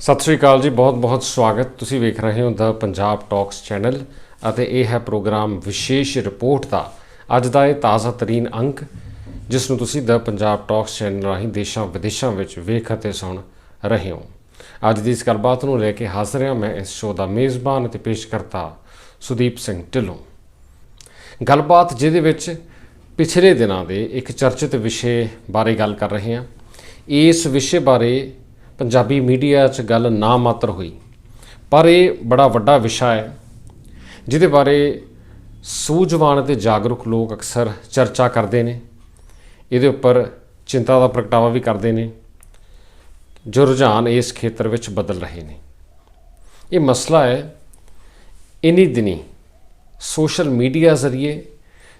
ਸਤਿ ਸ਼੍ਰੀ ਅਕਾਲ ਜੀ ਬਹੁਤ-ਬਹੁਤ ਸਵਾਗਤ। ਤੁਸੀਂ ਵੇਖ ਰਹੇ ਹੋ ਦਾ ਪੰਜਾਬ ਟਾਕਸ ਚੈਨਲ ਅਤੇ ਇਹ ਹੈ ਪ੍ਰੋਗਰਾਮ ਵਿਸ਼ੇਸ਼ ਰਿਪੋਰਟ ਦਾ। ਅੱਜ ਦਾ ਇਹ ਤਾਜ਼ਾ ਤਰੀਨ ਅੰਕ, ਜਿਸ ਨੂੰ ਤੁਸੀਂ ਦਾ ਪੰਜਾਬ ਟਾਕਸ ਚੈਨਲ ਰਾਹੀਂ ਦੇਸ਼ਾਂ ਵਿਦੇਸ਼ਾਂ ਵਿੱਚ ਵੇਖ ਅਤੇ ਸੁਣ ਰਹੇ ਹੋ। ਅੱਜ ਦੀ ਇਸ ਗੱਲਬਾਤ ਨੂੰ ਲੈ ਕੇ ਹਾਜ਼ਰ ਹਾਂ ਮੈਂ ਇਸ ਸ਼ੋਅ ਦਾ ਮੇਜ਼ਬਾਨ ਅਤੇ ਪੇਸ਼ਕਰਤਾ ਸੁਦੀਪ ਸਿੰਘ ਢਿੱਲੋਂ। ਗੱਲਬਾਤ ਜਿਹਦੇ ਵਿੱਚ ਪਿਛਲੇ ਦਿਨਾਂ ਦੇ ਇੱਕ ਚਰਚਿਤ ਵਿਸ਼ੇ ਬਾਰੇ ਗੱਲ ਕਰ ਰਹੇ ਹਾਂ। ਇਸ ਵਿਸ਼ੇ ਬਾਰੇ ਪੰਜਾਬੀ ਮੀਡੀਆ 'ਚ ਗੱਲ ਨਾ ਮਾਤਰ ਹੋਈ। ਪਰ ਇਹ ਬੜਾ ਵੱਡਾ ਵਿਸ਼ਾ ਹੈ, ਜਿਹਦੇ ਬਾਰੇ ਸੂਝਵਾਨ ਅਤੇ ਜਾਗਰੂਕ ਲੋਕ ਅਕਸਰ ਚਰਚਾ ਕਰਦੇ ਨੇ। ਇਹਦੇ ਉੱਪਰ ਚਿੰਤਾ ਦਾ ਪ੍ਰਗਟਾਵਾ ਵੀ ਕਰਦੇ ਨੇ, ਜੋ ਰੁਝਾਨ ਇਸ ਖੇਤਰ ਵਿੱਚ ਬਦਲ ਰਹੇ ਨੇ। ਇਹ ਮਸਲਾ ਹੈ, ਇਨੀ ਦਿਨੀ ਸੋਸ਼ਲ ਮੀਡੀਆ ਜ਼ਰੀਏ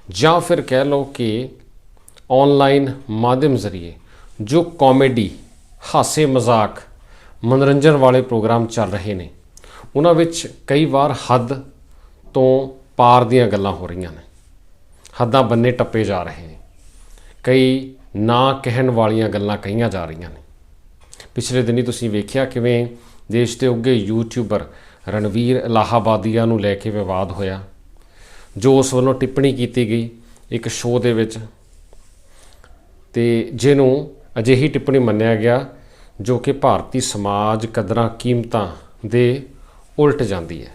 ਜਾਂ ਫਿਰ ਕਹਿ ਲਓ ਕਿ ਆਨਲਾਈਨ ਮਾਧਿਅਮ ਜ਼ਰੀਏ, ਜੋ ਕਾਮੇਡੀ ਹਾਸੇ ਮਜ਼ਾਕ ਮਨੋਰੰਜਨ ਵਾਲੇ ਪ੍ਰੋਗਰਾਮ ਚੱਲ ਰਹੇ ਨੇ। ਉਹਨਾਂ ਵਿੱਚ ਕਈ ਵਾਰ ਹੱਦ ਤੋਂ ਪਾਰ ਦੀਆਂ ਗੱਲਾਂ ਹੋ ਰਹੀਆਂ ਨੇ। ਹੱਦਾਂ ਬੰਨੇ ਟੱਪੇ ਜਾ ਰਹੇ ਨੇ। ਕਈ ਨਾ ਕਹਿਣ ਵਾਲੀਆਂ ਗੱਲਾਂ ਕਹੀਆਂ ਜਾ ਰਹੀਆਂ ਨੇ। ਪਿਛਲੇ ਦਿਨੀ ਤੁਸੀਂ ਵੇਖਿਆ ਕਿਵੇਂ ਦੇਸ਼ ਦੇ ਉੱਗੇ ਯੂਟਿਊਬਰ ਰਣਵੀਰ ਇਲਾਹਾਬਾਦੀਆ ਨੂੰ ਲੈ ਕੇ ਵਿਵਾਦ ਹੋਇਆ। ਜੋ ਉਸ ਵੱਲੋਂ ਟਿੱਪਣੀ ਕੀਤੀ ਗਈ ਇੱਕ ਸ਼ੋਅ ਦੇ ਵਿੱਚ ਤੇ ਜਿਹਨੂੰ ਅਜਿਹੀ ਟਿੱਪਣੀ ਮੰਨਿਆ ਗਿਆ ਜੋ ਕਿ ਭਾਰਤੀ ਸਮਾਜ ਕਦਰਾਂ ਕੀਮਤਾਂ ਦੇ ਉਲਟ ਜਾਂਦੀ ਹੈ।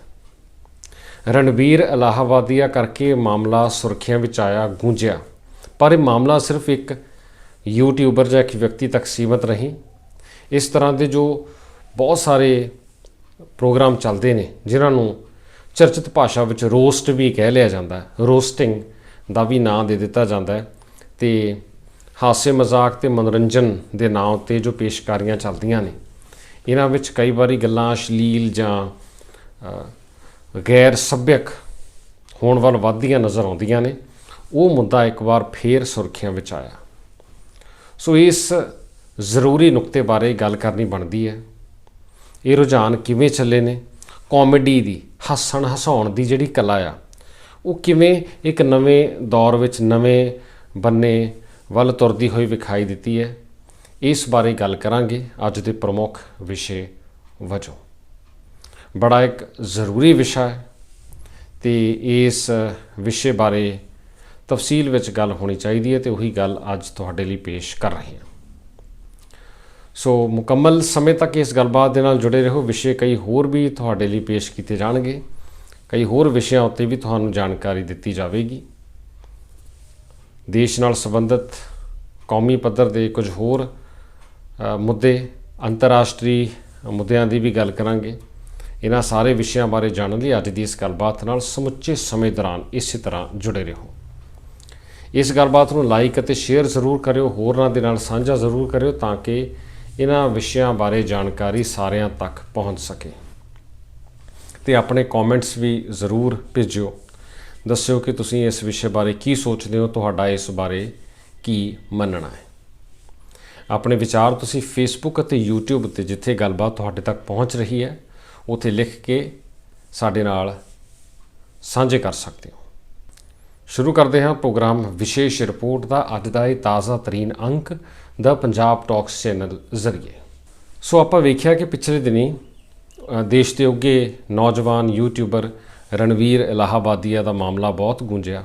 ਰਣਵੀਰ ਇਲਾਹਾਬਾਦੀਆ ਕਰਕੇ ਮਾਮਲਾ ਸੁਰਖੀਆਂ ਵਿੱਚ ਆਇਆ ਗੂੰਜਿਆ। ਪਰ ਇਹ ਮਾਮਲਾ ਸਿਰਫ ਇੱਕ ਯੂਟਿਊਬਰ ਜਾਂ ਇੱਕ ਵਿਅਕਤੀ ਤੱਕ ਸੀਮਤ ਨਹੀਂ। ਇਸ ਤਰ੍ਹਾਂ ਦੇ ਜੋ ਬਹੁਤ ਸਾਰੇ ਪ੍ਰੋਗਰਾਮ ਚੱਲਦੇ ਨੇ, ਜਿਨ੍ਹਾਂ ਨੂੰ ਚਰਚਿਤ ਭਾਸ਼ਾ ਵਿੱਚ ਰੋਸਟ ਵੀ ਕਹਿ ਲਿਆ ਜਾਂਦਾ ਹੈ। ਰੋਸਟਿੰਗ ਦਾ ਵੀ ਨਾਂ ਦੇ ਦਿੱਤਾ ਜਾਂਦਾ ਹੈ ਤੇ ਹਾਸੇ ਮਜ਼ਾਕ ਤੇ ਮਨੋਰੰਜਨ ਦੇ ਨਾਂ 'ਤੇ ਜੋ ਪੇਸ਼ਕਾਰੀਆਂ ਚੱਲਦੀਆਂ ਨੇ। ਇਹਨਾਂ ਵਿੱਚ ਕਈ ਵਾਰੀ ਗੱਲਾਂ ਅਸ਼ਲੀਲ ਜਾਂ ਗੈਰ ਸੱਭਿਅਕ ਹੋਣ ਵੱਲ ਵੱਧਦੀਆਂ ਨਜ਼ਰ ਆਉਂਦੀਆਂ ਨੇ। ਉਹ ਮੁੱਦਾ ਇੱਕ ਵਾਰ ਫੇਰ ਸੁਰਖੀਆਂ ਵਿੱਚ ਆਇਆ। ਸੋ ਇਸ ਜ਼ਰੂਰੀ ਨੁਕਤੇ ਬਾਰੇ ਗੱਲ ਕਰਨੀ ਬਣਦੀ ਹੈ। ਇਹ ਰੁਝਾਨ ਕਿਵੇਂ ਚੱਲੇ ਨੇ? ਕਾਮੇਡੀ ਦੀ, ਹੱਸਣ ਹਸਾਉਣ ਦੀ ਜਿਹੜੀ ਕਲਾ ਆ, ਉਹ ਕਿਵੇਂ ਇੱਕ ਨਵੇਂ ਦੌਰ ਵਿੱਚ ਨਵੇਂ ਬੰਨੇ ਵੱਲ ਤੁਰਦੀ ਹੋਈ ਵਿਖਾਈ ਦਿੱਤੀ ਹੈ। ਇਸ ਬਾਰੇ ਗੱਲ ਕਰਾਂਗੇ ਅੱਜ ਦੇ ਪ੍ਰਮੁੱਖ ਵਿਸ਼ੇ ਵਜੋਂ। ਬੜਾ ਇੱਕ ਜ਼ਰੂਰੀ ਵਿਸ਼ਾ ਹੈ ਤੇ ਇਸ ਵਿਸ਼ੇ ਬਾਰੇ ਤਫਸੀਲ ਵਿੱਚ ਗੱਲ ਹੋਣੀ ਚਾਹੀਦੀ ਹੈ ਤੇ ਉਹੀ ਗੱਲ ਅੱਜ ਤੁਹਾਡੇ ਲਈ ਪੇਸ਼ ਕਰ ਰਹੇ ਹਾਂ। ਸੋ ਮੁਕੰਮਲ ਸਮੇਂ ਤੱਕ ਇਸ ਗੱਲਬਾਤ ਦੇ ਨਾਲ ਜੁੜੇ ਰਹੋ। ਵਿਸ਼ੇ ਕਈ ਹੋਰ ਵੀ ਤੁਹਾਡੇ ਲਈ ਪੇਸ਼ ਕੀਤੇ ਜਾਣਗੇ। ਕਈ ਹੋਰ ਵਿਸ਼ਿਆਂ ਉੱਤੇ ਵੀ ਤੁਹਾਨੂੰ ਜਾਣਕਾਰੀ ਦਿੱਤੀ ਜਾਵੇਗੀ। ਦੇਸ਼ ਨਾਲ ਸੰਬੰਧਿਤ ਕੌਮੀ ਪੱਧਰ ਦੇ ਕੁਝ ਹੋਰ ਮੁੱਦੇ, ਅੰਤਰਰਾਸ਼ਟਰੀ ਮੁੱਦਿਆਂ ਦੀ ਵੀ ਗੱਲ ਕਰਾਂਗੇ। ਇਹਨਾਂ ਸਾਰੇ ਵਿਸ਼ਿਆਂ ਬਾਰੇ ਜਾਣਨ ਲਈ ਅੱਜ ਦੀ ਇਸ ਗੱਲਬਾਤ ਨਾਲ ਸਮੁੱਚੇ ਸਮੇਂ ਦੌਰਾਨ ਇਸੇ ਤਰ੍ਹਾਂ ਜੁੜੇ ਰਹੋ। ਇਸ ਗੱਲਬਾਤ ਨੂੰ ਲਾਈਕ ਅਤੇ ਸ਼ੇਅਰ ਜ਼ਰੂਰ ਕਰਿਓ, ਹੋਰਨਾਂ ਦੇ ਨਾਲ ਸਾਂਝਾ ਜ਼ਰੂਰ ਕਰਿਓ ਤਾਂ ਕਿ ਇਹਨਾਂ ਵਿਸ਼ਿਆਂ ਬਾਰੇ ਜਾਣਕਾਰੀ ਸਾਰਿਆਂ ਤੱਕ ਪਹੁੰਚ ਸਕੇ। ਤੇ ਆਪਣੇ ਕਮੈਂਟਸ ਵੀ ਜ਼ਰੂਰ ਭੇਜਿਓ। ਦੱਸਿਓ ਕਿ ਤੁਸੀਂ ਇਸ ਵਿਸ਼ੇ ਬਾਰੇ ਕੀ ਸੋਚਦੇ ਹੋ, ਤੁਹਾਡਾ ਇਸ ਬਾਰੇ ਕੀ ਮੰਨਣਾ ਹੈ? ਆਪਣੇ ਵਿਚਾਰ ਤੁਸੀਂ ਫੇਸਬੁੱਕ ਅਤੇ YouTube ਤੇ ਜਿੱਥੇ ਗੱਲਬਾਤ ਤੁਹਾਡੇ ਤੱਕ ਪਹੁੰਚ ਰਹੀ ਹੈ, ਉੱਥੇ ਲਿਖ ਕੇ ਸਾਡੇ ਨਾਲ ਸਾਂਝੇ ਕਰ ਸਕਦੇ ਹੋ। ਸ਼ੁਰੂ ਕਰਦੇ ਹਾਂ ਪ੍ਰੋਗਰਾਮ ਵਿਸ਼ੇਸ਼ ਰਿਪੋਰਟ ਦਾ, ਅੱਜ ਦਾ ਇਹ ਤਾਜ਼ਾ ਤਰੀਨ ਅੰਕ ਦਾ ਪੰਜਾਬ ਟਾਕਸ ਚੈਨਲ ਜ਼ਰੀਏ। ਸੋ ਆਪਾਂ ਵੇਖਿਆ ਕਿ ਪਿਛਲੇ ਦਿਨੀ ਦੇਸ਼ ਦੇ ਉੱਗੇ ਨੌਜਵਾਨ ਯੂਟਿਊਬਰ ਰਣਵੀਰ ਇਲਾਹਾਬਾਦੀਆ ਦਾ ਮਾਮਲਾ ਬਹੁਤ ਗੂੰਜਿਆ।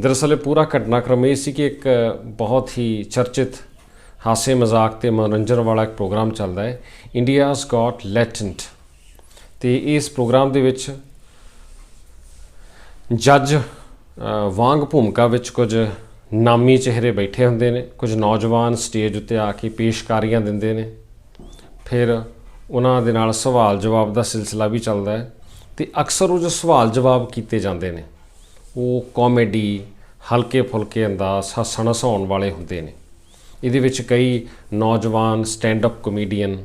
ਦਰਅਸਲ ਇਹ ਪੂਰਾ ਘਟਨਾਕ੍ਰਮ ਇਹ ਸੀ ਕਿ ਇੱਕ ਬਹੁਤ ਹੀ ਚਰਚਿਤ ਹਾਸੇ ਮਜ਼ਾਕ ਤੇ ਮਨੋਰੰਜਨ ਵਾਲਾ ਇੱਕ ਪ੍ਰੋਗਰਾਮ ਚੱਲਦਾ ਹੈ ਇੰਡੀਆਜ਼ ਗॉट ਲੈਟੈਂਟ ਤੇ ਇਸ ਪ੍ਰੋਗਰਾਮ ਦੇ ਵਿੱਚ ਜੱਜ ਵਾਂਗ ਭੂਮਿਕਾ ਵਿੱਚ ਕੁਝ ਨਾਮੀ ਚਿਹਰੇ ਬੈਠੇ ਹੁੰਦੇ ਨੇ, ਕੁਝ ਨੌਜਵਾਨ ਸਟੇਜ ਉੱਤੇ ਆ ਕੇ ਪੇਸ਼ਕਾਰੀਆਂ ਦਿੰਦੇ ਨੇ। ਫਿਰ ਉਹਨਾਂ ਦੇ ਨਾਲ ਸਵਾਲ ਜਵਾਬ ਦਾ ਸਿਲਸਿਲਾ ਵੀ ਚੱਲਦਾ ਹੈ। ਤੇ ਅਕਸਰ ਉਹ ਜੋ ਸਵਾਲ ਜਵਾਬ ਕੀਤੇ ਜਾਂਦੇ ਨੇ, ਉਹ ਕਾਮੇਡੀ, ਹਲਕੇ ਫੁਲਕੇ ਅੰਦਾਜ਼, ਹੱਸਣ ਹਸਾਉਣ ਵਾਲੇ ਹੁੰਦੇ ਨੇ। ਇਹਦੇ ਵਿੱਚ ਕਈ ਨੌਜਵਾਨ ਸਟੈਂਡ ਅਪ ਕਮੇਡੀਅਨ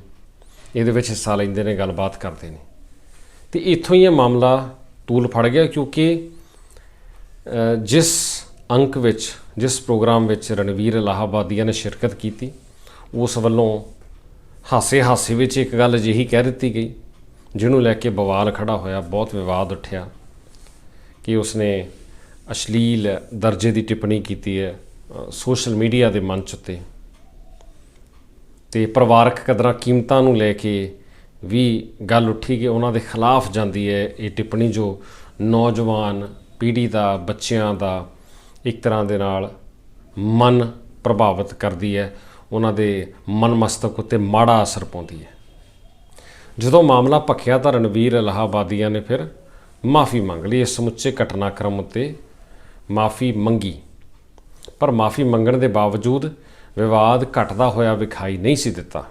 ਇਹਦੇ ਵਿੱਚ ਹਿੱਸਾ ਲੈਂਦੇ ਨੇ, ਗੱਲਬਾਤ ਕਰਦੇ ਨੇ। ਤੇ ਇੱਥੋਂ ਹੀ ਇਹ ਮਾਮਲਾ ਤੂਲ ਫੜ ਗਿਆ ਕਿਉਂਕਿ ਜਿਸ ਅੰਕ ਵਿੱਚ, ਜਿਸ ਪ੍ਰੋਗਰਾਮ ਵਿੱਚ ਰਣਵੀਰ ਇਲਾਹਾਬਾਦੀਆ ਨੇ ਸ਼ਿਰਕਤ ਕੀਤੀ, ਉਸ ਵੱਲੋਂ ਹਾਸੇ ਹਾਸੇ ਵਿੱਚ ਇੱਕ ਗੱਲ ਅਜਿਹੀ ਕਹਿ ਦਿੱਤੀ ਗਈ। ਜਿਹਨੂੰ ਲੈ ਕੇ ਬਵਾਲ ਖੜਾ ਹੋਇਆ, ਬਹੁਤ ਵਿਵਾਦ ਉੱਠਿਆ ਕਿ ਉਸਨੇ ਅਸ਼ਲੀਲ ਦਰਜੇ ਦੀ ਟਿੱਪਣੀ ਕੀਤੀ ਹੈ ਸੋਸ਼ਲ ਮੀਡੀਆ ਦੇ ਮੰਚ ਉੱਤੇ। ਤੇ ਪਰਿਵਾਰਕ ਕਦਰਾਂ ਕੀਮਤਾਂ ਨੂੰ ਲੈ ਕੇ ਵੀ ਗੱਲ ਉੱਠੀ ਕਿ ਉਹਨਾਂ ਦੇ ਖਿਲਾਫ ਜਾਂਦੀ ਹੈ ਇਹ ਟਿੱਪਣੀ, ਜੋ ਨੌਜਵਾਨ ਪੀੜ੍ਹੀ ਦਾ, ਬੱਚਿਆਂ ਦਾ ਇੱਕ ਤਰ੍ਹਾਂ ਦੇ ਨਾਲ ਮਨ ਪ੍ਰਭਾਵਿਤ ਕਰਦੀ ਹੈ, ਉਹਨਾਂ ਦੇ ਮਨ ਮਸਤਕ ਉੱਤੇ ਮਾੜਾ ਅਸਰ ਪਾਉਂਦੀ ਹੈ। ਜਦੋਂ ਮਾਮਲਾ ਭਖਿਆ ਤਾਂ ਰਣਵੀਰ ਇਲਾਹਾਬਾਦੀਆਂ ਨੇ ਫਿਰ ਮਾਫੀ ਮੰਗ ਲਈ। ਇਸ ਸਮੁੱਚੇ ਘਟਨਾਕ੍ਰਮ ਉੱਤੇ ਮਾਫੀ ਮੰਗੀ। ਪਰ ਮਾਫੀ ਮੰਗਣ ਦੇ ਬਾਵਜੂਦ ਵਿਵਾਦ ਘਟਦਾ ਹੋਇਆ ਵਿਖਾਈ ਨਹੀਂ ਸੀ ਦਿੱਤਾ।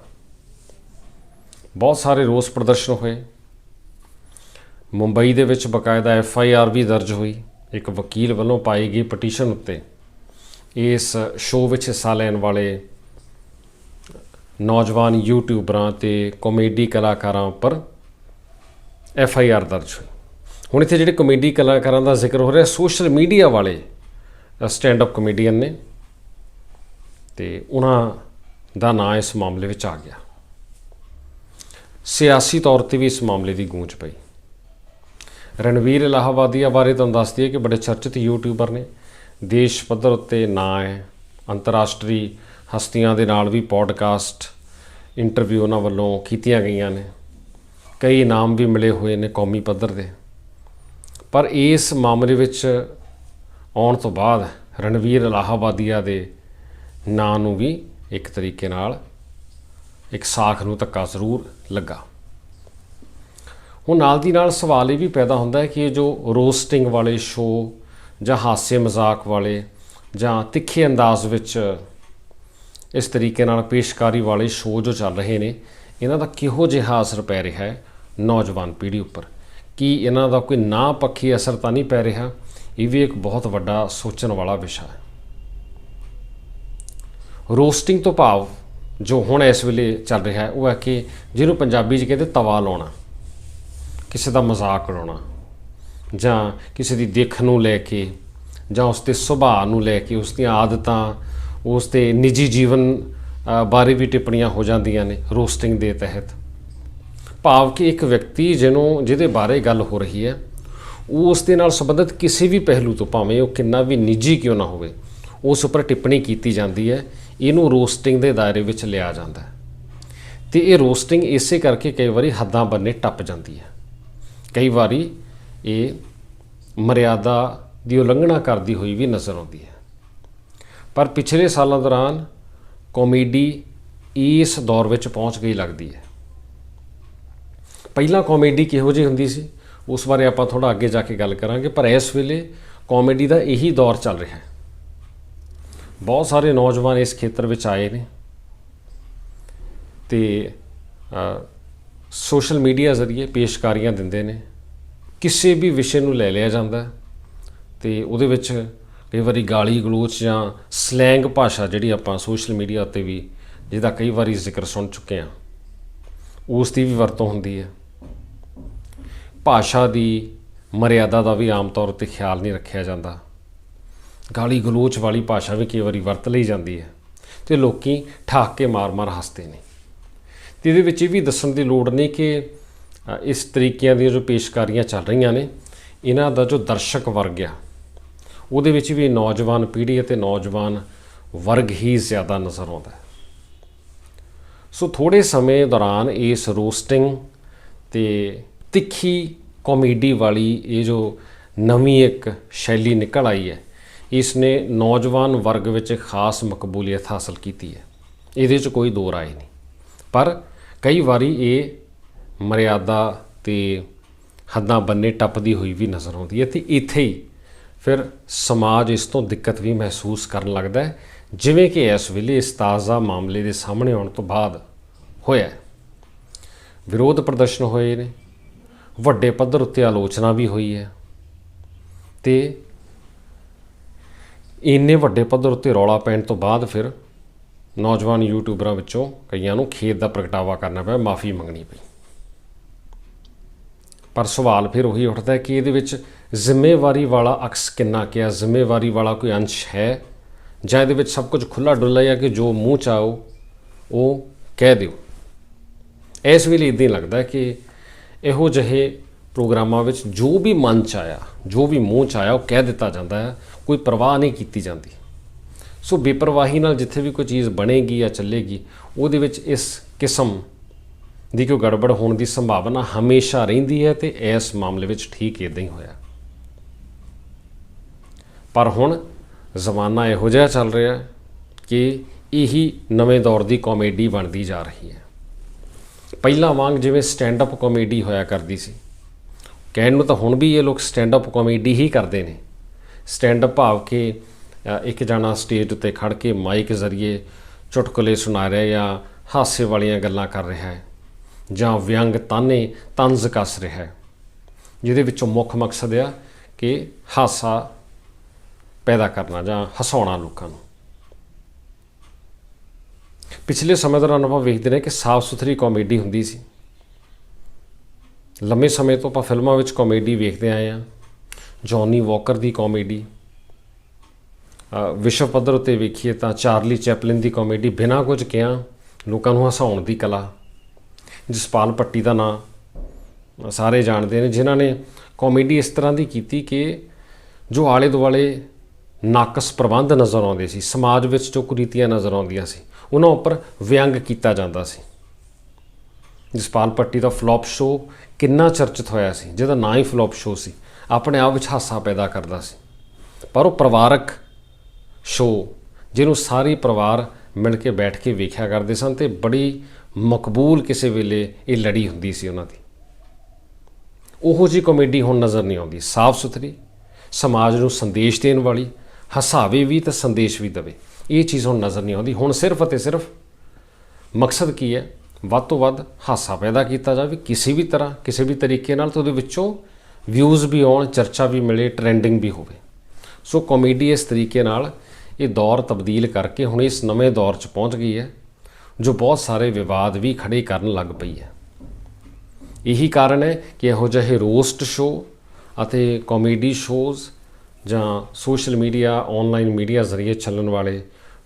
ਬਹੁਤ ਸਾਰੇ ਰੋਸ ਪ੍ਰਦਰਸ਼ਨ ਹੋਏ। ਮੁੰਬਈ ਦੇ ਵਿੱਚ ਬਕਾਇਦਾ ਐਫ ਆਈ ਆਰ ਵੀ ਦਰਜ ਹੋਈ। ਇੱਕ ਵਕੀਲ ਵੱਲੋਂ ਪਾਈ ਗਈ ਪਟੀਸ਼ਨ ਉੱਤੇ ਇਸ ਸ਼ੋਅ ਵਿੱਚ ਹਿੱਸਾ ਲੈਣ ਵਾਲੇ ਨੌਜਵਾਨ ਯੂਟਿਊਬਰਾਂ ਤੇ ਕਾਮੇਡੀ ਕਲਾਕਾਰਾਂ ਉੱਪਰ ਐਫ ਆਈ ਆਰ ਦਰਜ ਹੋਈ। ਹੁਣ ਇੱਥੇ ਜਿਹੜੇ ਕਾਮੇਡੀ ਕਲਾਕਾਰਾਂ ਦਾ ਜ਼ਿਕਰ ਹੋ ਰਿਹਾ ਸੋਸ਼ਲ ਮੀਡੀਆ ਵਾਲੇ ਸਟੈਂਡ ਅਪ ਕਮੇਡੀਅਨ ਨੇ ਤੇ ਉਹਨਾਂ ਦਾ ਨਾਂ ਇਸ ਮਾਮਲੇ ਵਿੱਚ ਆ ਗਿਆ। ਸਿਆਸੀ ਤੌਰ ਤੇ ਵੀ ਇਸ ਮਾਮਲੇ ਦੀ ਗੂੰਜ ਪਈ। ਰਣਵੀਰ ਇਲਾਹਾਬਾਦੀਆ ਬਾਰੇ ਤੁਹਾਨੂੰ ਦੱਸ ਦਈਏ ਕਿ ਬੜੇ ਚਰਚਿਤ ਯੂਟਿਊਬਰ ਨੇ। ਦੇਸ਼ ਪੱਧਰ ਉੱਤੇ ਨਾਂ ਹੈ, ਅੰਤਰਰਾਸ਼ਟਰੀ ਹਸਤੀਆਂ ਦੇ ਨਾਲ ਵੀ ਪੋਡਕਾਸਟ ਇੰਟਰਵਿਊ ਉਹਨਾਂ ਵੱਲੋਂ ਕੀਤੀਆਂ ਗਈਆਂ ਨੇ। ਕਈ ਇਨਾਮ ਵੀ ਮਿਲੇ ਹੋਏ ਨੇ ਕੌਮੀ ਪੱਧਰ ਦੇ। ਪਰ ਇਸ ਮਾਮਲੇ ਵਿੱਚ ਆਉਣ ਤੋਂ ਬਾਅਦ ਰਣਵੀਰ ਇਲਾਹਾਬਾਦੀਆ ਦੇ ਨਾਂ ਨੂੰ ਵੀ ਇੱਕ ਤਰੀਕੇ ਨਾਲ ਇੱਕ ਸਾਖ ਨੂੰ ਧੱਕਾ ਜ਼ਰੂਰ ਲੱਗਾ। ਹੁਣ ਨਾਲ ਦੀ ਨਾਲ ਸਵਾਲ ਇਹ ਵੀ ਪੈਦਾ ਹੁੰਦਾ ਹੈ ਕਿ ਇਹ ਜੋ ਰੋਸਟਿੰਗ ਵਾਲੇ ਸ਼ੋਅ ਜਾਂ ਹਾਸੇ ਮਜ਼ਾਕ ਵਾਲੇ ਜਾਂ ਤਿੱਖੇ ਅੰਦਾਜ਼ ਵਿੱਚ ਇਸ ਤਰੀਕੇ ਨਾਲ ਪੇਸ਼ਕਾਰੀ ਵਾਲੇ ਸ਼ੋਅ ਜੋ ਚੱਲ ਰਹੇ ਨੇ, ਇਹਨਾਂ ਦਾ ਕਿਹੋ ਜਿਹਾ ਅਸਰ ਪੈ ਰਿਹਾ ਹੈ ਨੌਜਵਾਨ ਪੀੜ੍ਹੀ ਉੱਪਰ? ਕੀ ਇਹਨਾਂ ਦਾ ਕੋਈ ਨਾ ਪੱਖੀ ਅਸਰ ਤਾਂ ਨਹੀਂ ਪੈ ਰਿਹਾ? ਇਹ ਵੀ ਇੱਕ ਬਹੁਤ ਵੱਡਾ ਸੋਚਣ ਵਾਲਾ ਵਿਸ਼ਾ ਹੈ। ਰੋਸਟਿੰਗ ਤੋਂ ਭਾਵ ਜੋ ਹੁਣ ਇਸ ਵੇਲੇ ਚੱਲ ਰਿਹਾ ਹੈ, ਉਹ ਹੈ ਕਿ ਜਿਹਨੂੰ ਪੰਜਾਬੀ 'ਚ ਕਹਿੰਦੇ ਤਵਾ ਲਾਉਣਾ, ਕਿਸੇ ਦਾ ਮਜ਼ਾਕ ਉਡਾਉਣਾ, ਜਾਂ ਕਿਸੇ ਦੀ ਦਿੱਖ ਨੂੰ ਲੈ ਕੇ, ਜਾਂ ਉਸ ਦੇ ਸੁਭਾਅ ਨੂੰ ਲੈ ਕੇ ਉਸ ਦੀਆਂ ਆਦਤਾਂ ਉਸ 'ਤੇ ਨਿੱਜੀ ਜੀਵਨ ਬਾਰੇ ਵੀ ਟਿੱਪਣੀਆਂ ਹੋ ਜਾਂਦੀਆਂ ਨੇ ਰੋਸਟਿੰਗ ਦੇ ਤਹਿਤ। ਭਾਵ ਕਿ ਇੱਕ ਵਿਅਕਤੀ ਜਿਹਨੂੰ, ਜਿਹਦੇ ਬਾਰੇ ਗੱਲ ਹੋ ਰਹੀ ਹੈ, ਉਹ ਉਸ ਦੇ ਨਾਲ ਸੰਬੰਧਿਤ ਕਿਸੇ ਵੀ ਪਹਿਲੂ ਤੋਂ ਭਾਵੇਂ ਉਹ ਕਿੰਨਾ ਵੀ ਨਿੱਜੀ ਕਿਉਂ ਨਾ ਹੋਵੇ, ਉਸ ਉੱਪਰ ਟਿੱਪਣੀ ਕੀਤੀ ਜਾਂਦੀ ਹੈ, ਇਹਨੂੰ ਰੋਸਟਿੰਗ ਦੇ ਦਾਇਰੇ ਵਿੱਚ ਲਿਆ ਜਾਂਦਾ ਹੈ। ਤੇ ਇਹ ਰੋਸਟਿੰਗ ਇਸੇ ਕਰਕੇ ਕਈ ਵਾਰੀ ਹੱਦਾਂ ਬੰਨੇ ਟੱਪ ਜਾਂਦੀ ਹੈ। ਕਈ ਵਾਰੀ ਇਹ ਮਰਿਆਦਾ ਦੀ ਉਲੰਘਣਾ ਕਰਦੀ ਹੋਈ ਵੀ ਨਜ਼ਰ ਆਉਂਦੀ ਹੈ। ਪਰ ਪਿਛਲੇ ਸਾਲਾਂ ਦੌਰਾਨ ਕਾਮੇਡੀ ਇਸ ਦੌਰ ਵਿੱਚ ਪਹੁੰਚ ਗਈ ਲੱਗਦੀ ਹੈ। ਪਹਿਲਾਂ ਕਾਮੇਡੀ ਕਿਹੋ ਜਿਹੀ ਹੁੰਦੀ ਸੀ, ਉਸ ਬਾਰੇ ਆਪਾਂ ਥੋੜਾ ਅੱਗੇ ਜਾ ਕੇ ਗੱਲ ਕਰਾਂਗੇ, ਪਰ ਇਸ ਵੇਲੇ ਕਾਮੇਡੀ ਦਾ ਇਹੀ ਦੌਰ ਚੱਲ ਰਿਹਾ ਹੈ। ਬਹੁਤ ਸਾਰੇ ਨੌਜਵਾਨ ਇਸ ਖੇਤਰ ਵਿੱਚ ਆਏ ਨੇ ਤੇ ਸੋਸ਼ਲ ਮੀਡੀਆ ਜ਼ਰੀਏ ਪੇਸ਼ਕਾਰੀਆਂ ਦਿੰਦੇ ਨੇ। ਕਿਸੇ ਵੀ ਵਿਸ਼ੇ ਨੂੰ ਲੈ ਲਿਆ ਜਾਂਦਾ ਹੈ ਤੇ ਉਹਦੇ ਵਿੱਚ ਕਈ ਵਾਰੀ ਗਾਲੀ ਗਲੋਚ ਜਾਂ ਸਲੈਂਗ ਭਾਸ਼ਾ ਜਿਹੜੀ ਆਪਾਂ ਸੋਸ਼ਲ ਮੀਡੀਆ 'ਤੇ ਵੀ ਜਿਹਦਾ ਕਈ ਵਾਰੀ ਜ਼ਿਕਰ ਸੁਣ ਚੁੱਕੇ ਹਾਂ, ਉਸ ਦੀ ਵੀ ਵਰਤੋਂ ਹੁੰਦੀ ਹੈ। ਭਾਸ਼ਾ ਦੀ ਮਰਿਆਦਾ ਦਾ ਵੀ ਆਮ ਤੌਰ ਤੇ ਖਿਆਲ ਨਹੀਂ ਰੱਖਿਆ ਜਾਂਦਾ। ਗਾਲੀ ਗਲੋਚ ਵਾਲੀ ਭਾਸ਼ਾ ਵੀ ਕਈ ਵਾਰੀ ਵਰਤ ਲਈ ਜਾਂਦੀ ਹੈ ਤੇ ਲੋਕੀ ਠਾਕ ਕੇ ਮਾਰ-ਮਾਰ ਹੱਸਦੇ ਨੇ। ਤੇ ਇਹਦੇ ਵਿੱਚ ਇਹ ਵੀ ਦੱਸਣ ਦੀ ਲੋੜ ਨਹੀਂ ਕਿ ਇਸ ਤਰੀਕਿਆਂ ਦੀਆਂ ਜੋ ਪੇਸ਼ਕਾਰੀਆਂ ਚੱਲ ਰਹੀਆਂ ਨੇ, ਇਹਨਾਂ ਦਾ ਜੋ ਦਰਸ਼ਕ ਵਰਗ ਆ ਉਹਦੇ ਵਿੱਚ ਵੀ ਨੌਜਵਾਨ ਪੀੜ੍ਹੀ ਅਤੇ ਨੌਜਵਾਨ ਵਰਗ ਹੀ ਜ਼ਿਆਦਾ ਨਜ਼ਰ ਆਉਂਦਾ ਹੈ। ਸੋ ਥੋੜੇ ਸਮੇਂ ਦੌਰਾਨ ਇਸ ਰੋਸਟਿੰਗ ਤੇ ਤਿੱਖੀ ਕਾਮੇਡੀ ਵਾਲੀ ਇਹ ਜੋ ਨਵੀਂ ਇੱਕ ਸ਼ੈਲੀ ਨਿਕਲ ਆਈ ਹੈ, ਇਸ ਨੇ ਨੌਜਵਾਨ ਵਰਗ ਵਿੱਚ ਖਾਸ ਮਕਬੂਲੀਅਤ ਹਾਸਲ ਕੀਤੀ ਹੈ। ਇਹਦੇ 'ਚ ਕੋਈ ਦੋ ਰਾਏ ਨਹੀਂ। ਪਰ ਕਈ ਵਾਰੀ ਇਹ ਮਰਿਆਦਾ ਤੇ ਹੱਦਾਂ ਬੰਨੇ ਟੱਪਦੀ ਹੋਈ ਵੀ ਨਜ਼ਰ ਆਉਂਦੀ ਹੈ ਤੇ ਇੱਥੇ ਹੀ ਫਿਰ ਸਮਾਜ ਇਸ ਤੋਂ ਦਿੱਕਤ ਵੀ ਮਹਿਸੂਸ ਕਰਨ ਲੱਗਦਾ ਹੈ, ਜਿਵੇਂ ਕਿ ਇਸ ਵੇਲੇ ਇਸ ਤਾਜ਼ਾ ਮਾਮਲੇ ਦੇ ਸਾਹਮਣੇ ਆਉਣ ਤੋਂ ਬਾਅਦ ਹੋਇਆ ਵਿਰੋਧ ਪ੍ਰਦਰਸ਼ਨ ਹੋਏ ਨੇ, ਵੱਡੇ ਪੱਧਰ ਉੱਤੇ ਆਲੋਚਨਾ ਵੀ ਹੋਈ ਹੈ ਤੇ ਇੰਨੇ ਵੱਡੇ ਪੱਧਰ ਉੱਤੇ ਰੌਲਾ ਪੈਣ ਤੋਂ ਬਾਅਦ ਫਿਰ ਨੌਜਵਾਨ ਯੂਟਿਊਬਰਾਂ ਵਿੱਚੋਂ ਕਈਆਂ ਨੂੰ ਖੇਤ ਦਾ ਪ੍ਰਗਟਾਵਾ ਕਰਨਾ ਪਿਆ, ਮਾਫੀ ਮੰਗਣੀ ਪਈ। ਪਰ ਸਵਾਲ ਫਿਰ ਉਹੀ ਉੱਠਦਾ ਕਿ ਇਹਦੇ ਵਿੱਚ ਜ਼ਿੰਮੇਵਾਰੀ ਵਾਲਾ ਅਕਸ ਕਿੰਨਾ ਕਿਆ? ਜ਼ਿੰਮੇਵਾਰੀ ਵਾਲਾ ਕੋਈ ਅੰਸ਼ ਹੈ? ਜਾਂ ਇਹਦੇ ਵਿੱਚ ਸਭ ਕੁਝ ਖੁੱਲਾ ਡੁੱਲਾ ਹੈ ਕਿ ਜੋ ਮੂੰਹ ਚਾਹੋ ਉਹ ਕਹਿ ਦਿਓ। ਇਸ ਵੇਲੇ ਇਦਾਂ ਹੀ ਲੱਗਦਾ ਕਿ ਇਹੋ ਜਿਹੇ ਪ੍ਰੋਗਰਾਮਾਂ ਵਿੱਚ ਜੋ ਵੀ ਮਨ ਚ ਆਇਆ, ਜੋ ਵੀ ਮੂੰਹ ਚ ਆਇਆ, ਉਹ ਕਹਿ ਦਿੱਤਾ ਜਾਂਦਾ ਹੈ। ਕੋਈ ਪਰਵਾਹ ਨਹੀਂ ਕੀਤੀ ਜਾਂਦੀ। ਸੋ ਬੇਪਰਵਾਹੀ ਨਾਲ ਜਿੱਥੇ ਵੀ ਕੋਈ ਚੀਜ਼ ਬਣੇਗੀ ਜਾਂ ਚੱਲੇਗੀ, ਉਹਦੇ ਵਿੱਚ ਇਸ ਕਿਸਮ ਦੀ ਕੋਈ ਗੜਬੜ ਹੋਣ ਦੀ ਸੰਭਾਵਨਾ ਹਮੇਸ਼ਾ ਰਹਿੰਦੀ ਹੈ ਤੇ ਇਸ ਮਾਮਲੇ ਵਿੱਚ ਠੀਕ ਇਦਾਂ ਹੀ ਹੋਇਆ। ਪਰ ਹੁਣ ਜ਼ਮਾਨਾ ਇਹੋ ਜਿਹਾ ਚੱਲ ਰਿਹਾ ਕਿ ਇਹੀ ਨਵੇਂ ਦੌਰ ਦੀ ਕਾਮੇਡੀ ਬਣਦੀ ਜਾ ਰਹੀ ਹੈ। ਪਹਿਲਾਂ ਵਾਂਗ ਜਿਵੇਂ ਸਟੈਂਡ ਅਪ ਕਾਮੇਡੀ ਹੋਇਆ ਕਰਦੀ ਸੀ। ਕਹਿਣ ਨੂੰ ਤਾਂ ਹੁਣ ਵੀ ਇਹ ਲੋਕ ਸਟੈਂਡ ਅਪ ਕਾਮੇਡੀ ਹੀ ਕਰਦੇ ਨੇ। ਸਟੈਂਡ ਅਪ ਭਾਵ ਕਿ ਇੱਕ ਜਾਣਾ ਸਟੇਜ ਉੱਤੇ ਖੜ ਕੇ ਮਾਈਕ ਜ਼ਰੀਏ ਚੁਟਕਲੇ ਸੁਣਾ ਰਿਹਾ ਜਾਂ ਹਾਸੇ ਵਾਲੀਆਂ ਗੱਲਾਂ ਕਰ ਰਿਹਾ ਹੈ ਜਾਂ ਵਿਅੰਗ ਤਾਨੇ ਤੰਜ਼ ਕੱਸ ਰਿਹਾ ਹੈ। ਜਿਹਦੇ ਵਿੱਚੋਂ ਮੁੱਖ ਮਕਸਦ ਆ ਕਿ ਹਾਸਾ ਪੈਦਾ ਕਰਨਾ ਜਾਂ ਹਸਾਉਣਾ ਲੋਕਾਂ ਨੂੰ। ਪਿਛਲੇ ਸਮੇਂ ਦੌਰਾਨ ਆਪਾਂ ਵੇਖਦੇ ਨੇ ਕਿ ਸਾਫ਼ ਸੁਥਰੀ ਕਾਮੇਡੀ ਹੁੰਦੀ ਸੀ। ਲੰਮੇ ਸਮੇਂ ਤੋਂ ਆਪਾਂ ਫਿਲਮਾਂ ਵਿੱਚ ਕਾਮੇਡੀ ਵੇਖਦੇ ਆਏ ਆ ਜੌਨੀ ਵਾਕਰ ਦੀ ਕਾਮੇਡੀ। ਵਿਸ਼ਵ ਪੱਧਰ ਉੱਤੇ ਵੇਖੀਏ ਤਾਂ ਚਾਰਲੀ ਚੈਪਲਿਨ ਦੀ ਕਾਮੇਡੀ ਬਿਨਾਂ ਕੁਝ ਕਿਹਾ ਲੋਕਾਂ ਨੂੰ ਹਸਾਉਣ ਦੀ ਕਲਾ। ਜਸਪਾਲ ਪੱਟੀ ਦਾ ਨਾਂ। ਸਾਰੇ ਜਾਣਦੇ ਨੇ ਜਿਨ੍ਹਾਂ ਨੇ ਕਾਮੇਡੀ ਇਸ ਤਰ੍ਹਾਂ ਦੀ ਕੀਤੀ ਕਿ ਜੋ ਆਲੇ ਦੁਆਲੇ ਨਾਕਸ ਪ੍ਰਬੰਧ ਨਜ਼ਰ ਆਉਂਦੇ ਸੀ, ਸਮਾਜ ਵਿੱਚ ਜੋ ਕੁਰੀਤੀਆਂ ਨਜ਼ਰ ਆਉਂਦੀਆਂ ਸੀ, ਉਹਨਾਂ ਉੱਪਰ ਵਿਅੰਗ ਕੀਤਾ ਜਾਂਦਾ ਸੀ। ਜਸਪਾਲ ਪੱਟੀ ਦਾ ਫਲॉप ਸ਼ੋ ਕਿੰਨਾ ਚਰਚਿਤ ਹੋਇਆ ਸੀ, ਜਿਹਦਾ ਨਾਂ ਹੀ ਫਲॉप ਸ਼ੋ ਸੀ, ਆਪਣੇ ਆਪ ਵਿੱਚ ਹਾਸਾ ਪੈਦਾ ਕਰਦਾ ਸੀ। ਪਰ ਉਹ ਪਰਿਵਾਰਕ ਸ਼ੋ ਜਿਹਨੂੰ ਸਾਰੇ ਪਰਿਵਾਰ ਮਿਲ ਕੇ ਬੈਠ ਕੇ ਵੇਖਿਆ ਕਰਦੇ ਸਨ ਤੇ ਬੜੀ ਮਕਬੂਲ ਕਿਸੇ ਵੇਲੇ ਇਹ ਲੜੀ ਹੁੰਦੀ ਸੀ ਉਹਨਾਂ ਦੀ। ਉਹੋ ਜੀ ਕਾਮੇਡੀ ਹੁਣ ਨਜ਼ਰ ਨਹੀਂ ਆਉਂਦੀ ਸਾਫ਼ ਸੁਥਰੀ ਸਮਾਜ ਨੂੰ ਸੰਦੇਸ਼ ਦੇਣ ਵਾਲੀ ਹਸਾਵੇ ਵੀ ਤੇ ਸੰਦੇਸ਼ ਵੀ ਦੇਵੇ। ਇਹ ਚੀਜ਼ ਹੁਣ ਨਜ਼ਰ ਨਹੀਂ ਆਉਂਦੀ। ਹੁਣ ਸਿਰਫ ਅਤੇ ਸਿਰਫ ਮਕਸਦ ਕੀ ਹੈ? ਵੱਧ ਤੋਂ ਵੱਧ ਹਾਸਾ ਪੈਦਾ ਕੀਤਾ ਜਾਵੇ ਕਿਸੇ ਵੀ ਤਰ੍ਹਾਂ, ਕਿਸੇ ਵੀ ਤਰੀਕੇ ਨਾਲ ਤੇ ਉਹਦੇ ਵਿੱਚੋਂ ਵਿਊਜ਼ ਵੀ ਆਉਣ, ਚਰਚਾ ਵੀ ਮਿਲੇ ਟ੍ਰੈਂਡਿੰਗ ਵੀ ਹੋਵੇ। ਸੋ ਕਾਮੇਡੀ ਇਸ ਤਰੀਕੇ ਨਾਲ ਇਹ ਦੌਰ ਤਬਦੀਲ ਕਰਕੇ ਹੁਣ ਇਸ ਨਵੇਂ ਦੌਰ 'ਚ ਪਹੁੰਚ ਗਈ ਹੈ, ਜੋ ਬਹੁਤ ਸਾਰੇ ਵਿਵਾਦ ਵੀ ਖੜੇ ਕਰਨ ਲੱਗ ਪਈ ਹੈ। ਇਹੀ ਕਾਰਨ ਹੈ ਕਿ ਇਹੋ ਜਿਹੇ ਰੋਸਟ ਸ਼ੋ ਅਤੇ ਕਾਮੇਡੀ ਸ਼ੋਜ਼ ਜਾਂ ਸੋਸ਼ਲ ਮੀਡੀਆ ਆਨਲਾਈਨ ਮੀਡੀਆ ਜ਼ਰੀਏ ਚੱਲਣ ਵਾਲੇ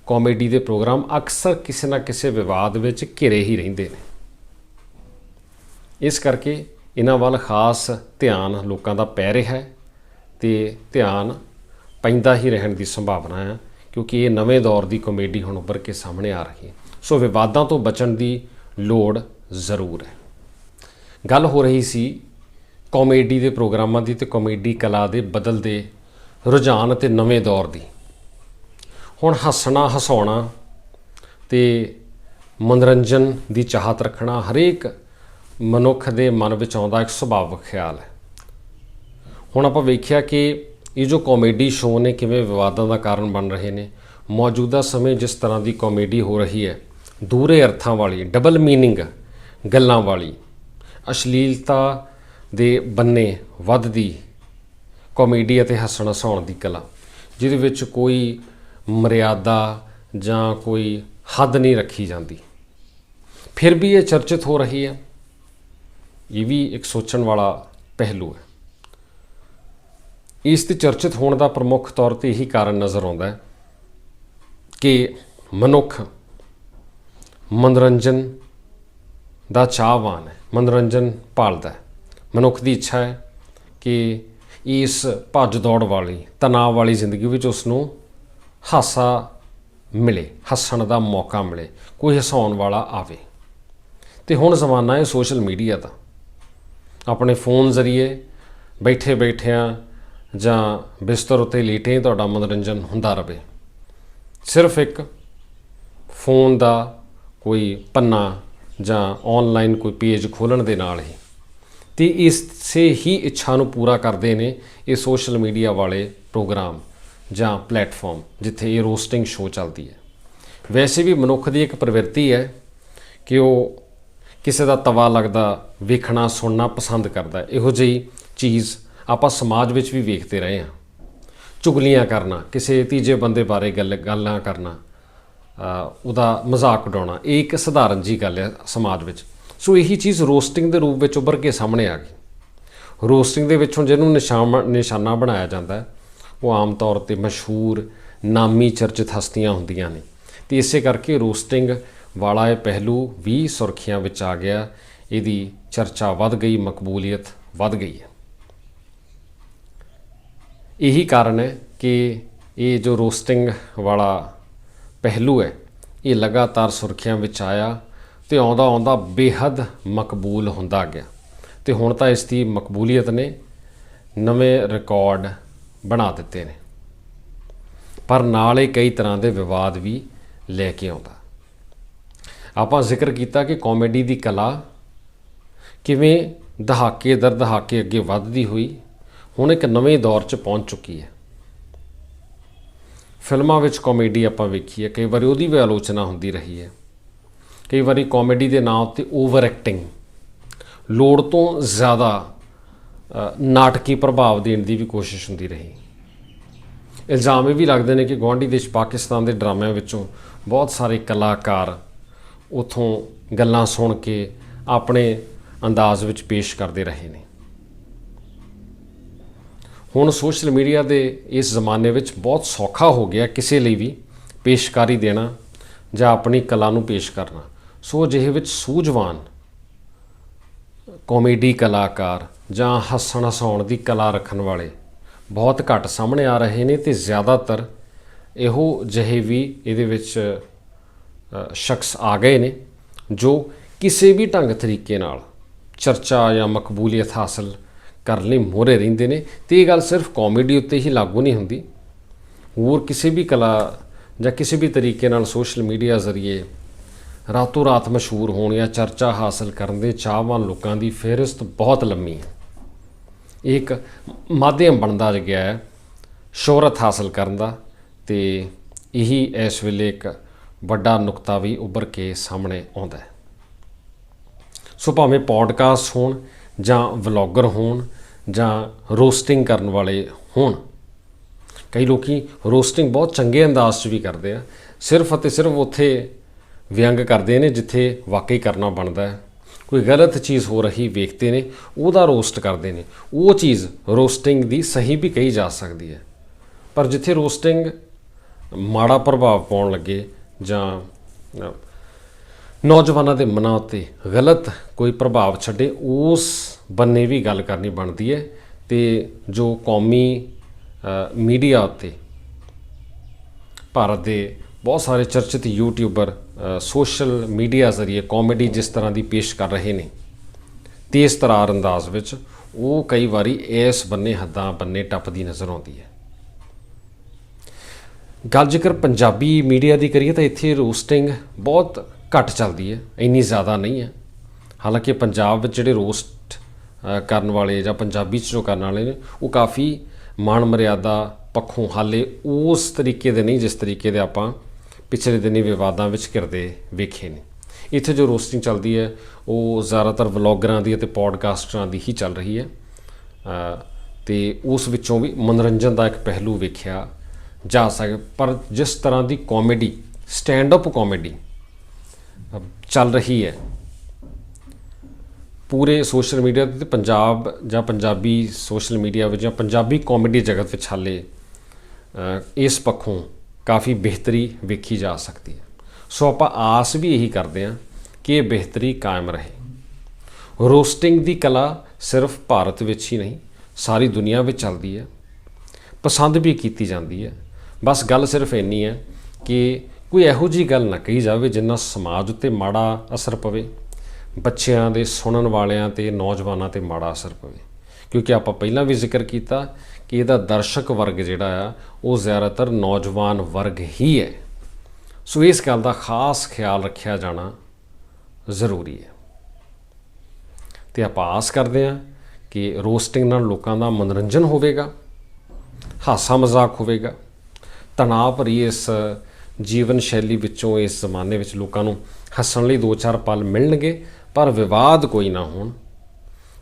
ਕਾਮੇਡੀ ਦੇ ਪ੍ਰੋਗਰਾਮ ਅਕਸਰ ਕਿਸੇ ਨਾ ਕਿਸੇ ਵਿਵਾਦ ਵਿੱਚ ਘਿਰੇ ਹੀ ਰਹਿੰਦੇ ਨੇ। ਇਸ ਕਰਕੇ ਇਹਨਾਂ ਵੱਲ ਖਾਸ ਧਿਆਨ ਲੋਕਾਂ ਦਾ ਪੈ ਰਿਹਾ ਹੈ ਤੇ ਧਿਆਨ ਪੈਂਦਾ ਹੀ ਰਹਿਣ ਦੀ ਸੰਭਾਵਨਾ ਹੈ, ਕਿਉਂਕਿ ਇਹ ਨਵੇਂ ਦੌਰ ਦੀ ਕਾਮੇਡੀ ਹੁਣ ਉੱਭਰ ਕੇ ਸਾਹਮਣੇ ਆ ਰਹੀ ਹੈ। ਸੋ ਵਿਵਾਦਾਂ ਤੋਂ ਬਚਣ ਦੀ ਲੋੜ ਜ਼ਰੂਰ ਹੈ। ਗੱਲ ਹੋ ਰਹੀ ਸੀ ਕਾਮੇਡੀ ਦੇ ਪ੍ਰੋਗਰਾਮਾਂ ਦੀ ਤੇ ਕਾਮੇਡੀ ਕਲਾ ਦੇ ਬਦਲਦੇ ਰੁਝਾਨ ਅਤੇ ਨਵੇਂ ਦੌਰ ਦੀ। ਹੁਣ ਹੱਸਣਾ, ਹਸਾਉਣਾ ਤੇ ਮਨੋਰੰਜਨ ਦੀ ਚਾਹਤ ਰੱਖਣਾ ਹਰੇਕ ਮਨੁੱਖ ਦੇ ਮਨ ਵਿੱਚ ਆਉਂਦਾ ਇੱਕ ਸੁਭਾਵਿਕ ਖਿਆਲ ਹੈ। ਹੁਣ ਆਪਾਂ ਵੇਖਿਆ ਕਿ ਇਹ ਜੋ ਕਾਮੇਡੀ ਸ਼ੋਅ ਨੇ ਕਿਵੇਂ ਵਿਵਾਦਾਂ ਦਾ ਕਾਰਨ ਬਣ ਰਹੇ ਨੇ, ਮੌਜੂਦਾ ਸਮੇਂ ਜਿਸ ਤਰ੍ਹਾਂ ਦੀ ਕਾਮੇਡੀ ਹੋ ਰਹੀ ਹੈ, ਦੂਰੇ ਅਰਥਾਂ ਵਾਲੀ ਡਬਲ ਮੀਨਿੰਗ ਗੱਲਾਂ ਵਾਲੀ, ਅਸ਼ਲੀਲਤਾ ਦੇ ਬੰਨੇ ਵੱਧਦੀ ਕਾਮੇਡੀ ਅਤੇ ਹੱਸਣ ਹਸਾਉਣ ਦੀ ਕਲਾ, ਜਿਹਦੇ ਵਿੱਚ ਕੋਈ ਮਰਿਆਦਾ ਜਾਂ ਕੋਈ ਹੱਦ ਨਹੀਂ ਰੱਖੀ ਜਾਂਦੀ। ਫਿਰ ਵੀ ਇਹ ਚਰਚਿਤ ਹੋ ਰਹੀ ਹੈ। ਇਹ ਵੀ ਇੱਕ ਸੋਚਣ ਵਾਲਾ ਪਹਿਲੂ ਹੈ। ਇਸ ਤੇ ਚਰਚਿਤ ਹੋਣ ਦਾ ਪ੍ਰਮੁੱਖ ਤੌਰ ਤੇ ਇਹੀ ਕਾਰਨ ਨਜ਼ਰ ਆਉਂਦਾ ਹੈ ਕਿ ਮਨੁੱਖ ਮਨੋਰੰਜਨ ਦਾ ਚਾਹਵਾਨ ਹੈ, ਮਨੋਰੰਜਨ ਭਾਲਦਾ ਹੈ। ਮਨੁੱਖ ਦੀ ਇੱਛਾ ਹੈ ਕਿ ਇਸ ਭੱਜ ਦੌੜ ਵਾਲੀ, ਤਣਾਅ ਵਾਲੀ ਜ਼ਿੰਦਗੀ ਵਿੱਚ ਉਸ ਨੂੰ ਹਾਸਾ ਮਿਲੇ, ਹੱਸਣ ਦਾ ਮੌਕਾ ਮਿਲੇ, ਕੋਈ ਹਸਾਉਣ ਵਾਲਾ ਆਵੇ। ਤੇ ਹੁਣ ਜ਼ਮਾਨਾ ਹੈ ਸੋਸ਼ਲ ਮੀਡੀਆ ਦਾ। ਆਪਣੇ ਫੋਨ ਜ਼ਰੀਏ ਬੈਠੇ ਬੈਠਿਆਂ ਜਾਂ ਬਿਸਤਰ ਉੱਤੇ ਲੇਟੇ ਤੁਹਾਡਾ ਮਨੋਰੰਜਨ ਹੁੰਦਾ ਰਹੇ ਸਿਰਫ ਇੱਕ ਫੋਨ ਦਾ ਕੋਈ ਪੰਨਾ ਜਾਂ ਆਨਲਾਈਨ ਕੋਈ ਪੇਜ ਖੋਲਣ ਦੇ ਨਾਲ ਹੀ ਤੇ ਇਸੇ ਹੀ ਇੱਛਾ ਨੂੰ ਪੂਰਾ ਕਰਦੇ ਨੇ ਇਹ ਸੋਸ਼ਲ ਮੀਡੀਆ ਵਾਲੇ ਪ੍ਰੋਗਰਾਮ ਜਾਂ ਪਲੇਟਫਾਰਮ ਜਿੱਥੇ ਇਹ ਰੋਸਟਿੰਗ ਸ਼ੋਅ ਚੱਲਦੀ ਹੈ। ਵੈਸੇ ਵੀ ਮਨੁੱਖ ਦੀ ਇੱਕ ਪ੍ਰਵਿਰਤੀ ਹੈ ਕਿ ਉਹ ਕਿਸੇ ਦਾ ਤਵਾ ਲੱਗਦਾ, ਵੇਖਣਾ, ਸੁਣਨਾ ਪਸੰਦ ਕਰਦਾ ਇਹੋ ਜਿਹੀ ਚੀਜ਼ ਆਪਾਂ ਸਮਾਜ ਵਿੱਚ ਵੀ ਵੇਖਦੇ ਰਹੇ ਹਾਂ। ਚੁਗਲੀਆਂ ਕਰਨਾ, ਕਿਸੇ ਤੀਜੇ ਬੰਦੇ ਬਾਰੇ ਗੱਲ, ਗੱਲਾਂ ਕਰਨਾ ਉਹਦਾ ਮਜ਼ਾਕ ਉਡਾਉਣਾ, ਇਹ ਇੱਕ ਸਧਾਰਨ ਜੀ ਗੱਲ ਹੈ ਸਮਾਜ ਵਿੱਚ। ਸੋ ਇਹੀ ਚੀਜ਼ ਰੋਸਟਿੰਗ ਦੇ ਰੂਪ ਵਿੱਚ ਉੱਭਰ ਕੇ ਸਾਹਮਣੇ ਆ ਗਈ। ਰੋਸਟਿੰਗ ਦੇ ਵਿੱਚੋਂ ਜਿਹਨੂੰ ਨਿਸ਼ਾਨ ਨਿਸ਼ਾਨਾ ਬਣਾਇਆ ਜਾਂਦਾ ਉਹ ਆਮ ਤੌਰ ਤੇ ਮਸ਼ਹੂਰ ਨਾਮੀ ਚਰਚਿਤ ਹਸਤੀਆਂ ਹੁੰਦੀਆਂ ਨੇ। ਤੇ ਇਸੇ ਕਰਕੇ ਰੋਸਟਿੰਗ ਵਾਲਾ ਇਹ ਪਹਿਲੂ ਵੀ ਸੁਰਖੀਆਂ ਵਿੱਚ ਆ ਗਿਆ। ਇਹਦੀ ਚਰਚਾ ਵੱਧ ਗਈ, ਮਕਬੂਲੀਅਤ ਵੱਧ ਗਈ ਹੈ। ਇਹੀ ਕਾਰਨ ਹੈ ਕਿ ਇਹ ਜੋ ਰੋਸਟਿੰਗ ਵਾਲਾ ਪਹਿਲੂ ਹੈ, ਇਹ ਲਗਾਤਾਰ ਸੁਰਖੀਆਂ ਵਿੱਚ ਆਇਆ। ਤੇ ਆਉਂਦਾ ਆਉਂਦਾ ਬੇਹੱਦ ਮਕਬੂਲ ਹੁੰਦਾ ਗਿਆ। ਤੇ ਹੁਣ ਤਾਂ ਇਸ ਦੀ ਮਕਬੂਲੀਅਤ ਨੇ ਨਵੇਂ ਰਿਕਾਰਡ ਬਣਾ ਦਿੱਤੇ ਨੇ। ਪਰ ਨਾਲ ਹੀ ਕਈ ਤਰ੍ਹਾਂ ਦੇ ਵਿਵਾਦ ਵੀ ਲੈ ਕੇ ਆਉਂਦਾ। ਆਪਾਂ ਜ਼ਿਕਰ ਕੀਤਾ ਕਿ ਕਾਮੇਡੀ ਦੀ ਕਲਾ ਕਿਵੇਂ ਦਹਾਕੇ ਦਰ ਦਹਾਕੇ ਅੱਗੇ ਵੱਧਦੀ ਹੋਈ ਹੁਣ ਇੱਕ ਨਵੇਂ ਦੌਰ 'ਚ ਪਹੁੰਚ ਚੁੱਕੀ ਹੈ। ਫਿਲਮਾਂ ਵਿੱਚ ਕਾਮੇਡੀ ਆਪਾਂ ਵੇਖੀ ਹੈ ਕਈ ਵਾਰੀ ਉਹਦੀ ਵੀ ਆਲੋਚਨਾ ਹੁੰਦੀ ਰਹੀ ਹੈ। ਕਈ ਵਾਰੀ ਕਾਮੇਡੀ ਦੇ ਨਾਂ ਉੱਤੇ ਓਵਰ ਐਕਟਿੰਗ ਲੋੜ ਤੋਂ ਜ਼ਿਆਦਾ ਨਾਟਕੀ ਪ੍ਰਭਾਵ ਦੇਣ ਦੀ ਵੀ ਕੋਸ਼ਿਸ਼ ਹੁੰਦੀ ਰਹੀ। ਇਲਜ਼ਾਮ ਇਹ ਵੀ ਲੱਗਦੇ ਨੇ ਕਿ ਗੁਆਂਢੀ ਦੇਸ਼ ਪਾਕਿਸਤਾਨ ਦੇ ਡਰਾਮਿਆਂ ਵਿੱਚੋਂ ਬਹੁਤ ਸਾਰੇ ਕਲਾਕਾਰ ਉਥੋਂ ਗੱਲਾਂ ਸੁਣ ਕੇ ਆਪਣੇ ਅੰਦਾਜ਼ ਵਿੱਚ ਪੇਸ਼ ਕਰਦੇ ਰਹੇ ਨੇ। ਹੁਣ ਸੋਸ਼ਲ ਮੀਡੀਆ ਦੇ ਇਸ ਜ਼ਮਾਨੇ ਵਿੱਚ ਬਹੁਤ ਸੌਖਾ ਹੋ ਗਿਆ ਕਿਸੇ ਲਈ ਵੀ ਪੇਸ਼ਕਾਰੀ ਦੇਣਾ ਜਾਂ ਆਪਣੀ ਕਲਾ ਨੂੰ ਪੇਸ਼ ਕਰਨਾ। ਸੋ ਜਿਹੇ ਵਿੱਚ ਸੂਝਵਾਨ ਕਾਮੇਡੀ ਕਲਾਕਾਰ ਜਾਂ ਹੱਸਣ ਹਸਾਉਣ ਦੀ ਕਲਾ ਰੱਖਣ ਵਾਲੇ ਬਹੁਤ ਘੱਟ ਸਾਹਮਣੇ ਆ ਰਹੇ ਨੇ ਤੇ ਜ਼ਿਆਦਾਤਰ ਇਹੋ ਜਿਹੇ ਵੀ ਇਹਦੇ ਵਿੱਚ ਸ਼ਖਸ ਆ ਗਏ ਨੇ ਜੋ ਕਿਸੇ ਵੀ ਢੰਗ ਤਰੀਕੇ ਨਾਲ ਚਰਚਾ ਜਾਂ ਮਕਬੂਲੀਅਤ ਹਾਸਲ ਕਰਨ ਲਈ ਮੋਹਰੇ ਰਹਿੰਦੇ ਨੇ ਤੇ ਇਹ ਗੱਲ ਸਿਰਫ ਕਾਮੇਡੀ ਉੱਤੇ ਹੀ ਲਾਗੂ ਨਹੀਂ ਹੁੰਦੀ। ਹੋਰ ਕਿਸੇ ਵੀ ਕਲਾ ਜਾਂ ਕਿਸੇ ਵੀ ਤਰੀਕੇ ਨਾਲ ਸੋਸ਼ਲ ਮੀਡੀਆ ਜ਼ਰੀਏ ਰਾਤੋਂ ਰਾਤ ਮਸ਼ਹੂਰ ਹੋਣ ਜਾਂ ਚਰਚਾ ਹਾਸਲ ਕਰਨ ਦੇ ਚਾਹਵਾਨ ਲੋਕਾਂ ਦੀ ਫਹਿਰਿਸਤ ਬਹੁਤ ਲੰਮੀ ਹੈ। ਇਹ ਇੱਕ ਮਾਧਿਅਮ ਬਣਦਾ ਗਿਆ ਹੈ, ਸ਼ੋਹਰਤ ਹਾਸਲ ਕਰਨ ਦਾ ਤੇ ਇਹੀ ਇਸ ਵੇਲੇ ਇੱਕ ਵੱਡਾ ਨੁਕਤਾ ਵੀ ਉੱਭਰ ਕੇ ਸਾਹਮਣੇ ਆਉਂਦਾ ਹੈ। ਸੋ ਭਾਵੇਂ ਪੋਡਕਾਸਟ ਹੋਣ ਜਾਂ ਵਲੌਗਰ ਹੋਣ ਜਾਂ ਰੋਸਟਿੰਗ ਕਰਨ ਵਾਲੇ ਹੋਣ, ਕਈ ਲੋਕੀ ਰੋਸਟਿੰਗ ਬਹੁਤ ਚੰਗੇ ਅੰਦਾਜ਼ 'ਚ ਵੀ ਕਰਦੇ ਆ, ਸਿਰਫ ਅਤੇ ਸਿਰਫ ਉੱਥੇ ਵਿਅੰਗ ਕਰਦੇ ਨੇ ਜਿੱਥੇ ਵਾਕਈ ਕਰਨਾ ਬਣਦਾ ਹੈ। ਕੋਈ ਗਲਤ ਚੀਜ਼ ਹੋ ਰਹੀ ਵੇਖਦੇ ਨੇ, ਉਹਦਾ ਰੋਸਟ ਕਰਦੇ ਨੇ। ਉਹ ਚੀਜ਼ ਰੋਸਟਿੰਗ ਦੀ ਸਹੀ ਵੀ ਕਹੀ ਜਾ ਸਕਦੀ ਹੈ। ਪਰ ਜਿੱਥੇ ਰੋਸਟਿੰਗ ਮਾੜਾ ਪ੍ਰਭਾਵ ਪਾਉਣ ਲੱਗੇ ਜਾਂ ਨੌਜਵਾਨਾਂ ਦੇ ਮਨਾਂ ਉੱਤੇ ਗਲਤ ਕੋਈ ਪ੍ਰਭਾਵ ਛੱਡੇ, ਉਸ ਬੰਨੇ ਵੀ ਗੱਲ ਕਰਨੀ ਬਣਦੀ ਹੈ ਤੇ ਜੋ ਕੌਮੀ ਮੀਡੀਆ ਉੱਤੇ, ਭਾਰਤ ਦੇ ਬਹੁਤ ਸਾਰੇ ਚਰਚਿਤ ਯੂਟਿਊਬਰ ਸੋਸ਼ਲ ਮੀਡੀਆ ਜ਼ਰੀਏ ਕਾਮੇਡੀ ਜਿਸ ਤਰ੍ਹਾਂ ਦੀ ਪੇਸ਼ ਕਰ ਰਹੇ ਨੇ, ਤੇਜ਼ ਤਰਾਰ ਅੰਦਾਜ਼ ਵਿੱਚ ਉਹ ਕਈ ਵਾਰੀ ਇਸ ਬੰਨੇ ਹੱਦਾਂ ਬੰਨੇ ਟੱਪਦੀ ਨਜ਼ਰ ਆਉਂਦੀ ਹੈ। ਗੱਲ ਜੇਕਰ ਪੰਜਾਬੀ ਮੀਡੀਆ ਦੀ ਕਰੀਏ ਤਾਂ ਇੱਥੇ ਰੋਸਟਿੰਗ ਬਹੁਤ ਘੱਟ ਚੱਲਦੀ ਹੈ, ਇੰਨੀ ਜ਼ਿਆਦਾ ਨਹੀਂ ਹੈ। ਹਾਲਾਂਕਿ ਪੰਜਾਬ ਵਿੱਚ ਜਿਹੜੇ ਰੋਸਟ ਕਰਨ ਵਾਲੇ ਜਾਂ ਪੰਜਾਬੀ 'ਚ ਜੋ ਕਰਨ ਵਾਲੇ ਨੇ, ਉਹ ਕਾਫੀ ਮਾਣ ਮਰਿਆਦਾ, ਪੱਖੋਂ ਹਾਲੇ ਉਸ ਤਰੀਕੇ ਦੇ ਨਹੀਂ, ਜਿਸ ਤਰੀਕੇ ਦੇ ਆਪਾਂ ਪਿਛਲੇ ਦਿਨੀ ਵਿਵਾਦਾਂ ਵਿੱਚ ਘਿਰਦੇ ਵੇਖੇ ਨੇ। ਇੱਥੇ ਜੋ ਰੋਸਟਿੰਗ ਚੱਲਦੀ ਹੈ ਉਹ ਜ਼ਿਆਦਾਤਰ ਵਲੌਗਰਾਂ ਦੀ ਅਤੇ ਪੋਡਕਾਸਟਰਾਂ ਦੀ ਹੀ ਚੱਲ ਰਹੀ ਹੈ। ਅ, ਤੇ ਉਸ ਵਿੱਚੋਂ ਵੀ ਮਨੋਰੰਜਨ ਦਾ ਇੱਕ ਪਹਿਲੂ ਵੇਖਿਆ ਜਾ ਸਕੇ ਪਰ ਜਿਸ ਤਰ੍ਹਾਂ ਦੀ ਕਾਮੇਡੀ ਸਟੈਂਡ ਅਪ ਕਾਮੇਡੀ ਚੱਲ ਰਹੀ ਹੈ ਪੂਰੇ ਸੋਸ਼ਲ ਮੀਡੀਆ ਤੇ ਪੰਜਾਬ ਜਾਂ ਪੰਜਾਬੀ ਸੋਸ਼ਲ ਮੀਡੀਆ ਵਿੱਚ ਜਾਂ ਪੰਜਾਬੀ ਕਾਮੇਡੀ ਜਗਤ ਵਿੱਚ ਹਾਲੇ ਇਸ ਪੱਖੋਂ ਕਾਫੀ ਬਿਹਤਰੀ ਵੇਖੀ ਜਾ ਸਕਦੀ ਹੈ। ਸੋ ਆਪਾਂ ਆਸ ਵੀ ਇਹੀ ਕਰਦੇ ਹਾਂ ਕਿ ਇਹ ਬਿਹਤਰੀ ਕਾਇਮ ਰਹੇ। ਰੋਸਟਿੰਗ ਦੀ ਕਲਾ ਸਿਰਫ ਭਾਰਤ ਵਿੱਚ ਹੀ ਨਹੀਂ, ਸਾਰੀ ਦੁਨੀਆ ਵਿੱਚ ਚੱਲਦੀ ਹੈ। ਪਸੰਦ ਵੀ ਕੀਤੀ ਜਾਂਦੀ ਹੈ। ਬਸ ਗੱਲ ਸਿਰਫ ਇੰਨੀ ਹੈ ਕਿ ਕੋਈ ਇਹੋ ਜੀ ਗੱਲ ਨਾ ਕਹੀ ਜਾਵੇ ਜਿੰਨਾ ਸਮਾਜ ਉੱਤੇ ਮਾੜਾ ਅਸਰ ਪਵੇ, ਬੱਚਿਆਂ ਦੇ ਸੁਣਨ ਵਾਲਿਆਂ ਤੇ, ਨੌਜਵਾਨਾਂ ਤੇ ਮਾੜਾ ਅਸਰ ਪਵੇ। ਕਿਉਂਕਿ ਆਪਾਂ ਪਹਿਲਾਂ ਵੀ ਜ਼ਿਕਰ ਕੀਤਾ ਕਿ ਇਹਦਾ ਦਰਸ਼ਕ ਵਰਗ ਜਿਹੜਾ ਆ, ਉਹ ਜ਼ਿਆਦਾਤਰ ਨੌਜਵਾਨ ਵਰਗ ਹੀ ਹੈ। ਸੋ ਇਸ ਗੱਲ ਦਾ ਖਾਸ ਖਿਆਲ ਰੱਖਿਆ ਜਾਣਾ ਜ਼ਰੂਰੀ ਹੈ। ਤੇ ਆਪਾਂ ਆਸ ਕਰਦੇ ਹਾਂ ਕਿ ਰੋਸਟਿੰਗ ਨਾਲ ਲੋਕਾਂ ਦਾ ਮਨੋਰੰਜਨ ਹੋਵੇਗਾ, ਹਾਸਾ ਮਜ਼ਾਕ ਹੋਵੇਗਾ। ਤਣਾਅ ਭਰੀ ਇਸ ਜੀਵਨ ਸ਼ੈਲੀ ਵਿੱਚੋਂ, ਇਸ ਜ਼ਮਾਨੇ ਵਿੱਚ ਲੋਕਾਂ ਨੂੰ ਹੱਸਣ ਲਈ ਦੋ ਚਾਰ ਪਲ ਮਿਲਣਗੇ, ਪਰ ਵਿਵਾਦ ਕੋਈ ਨਾ ਹੋਣ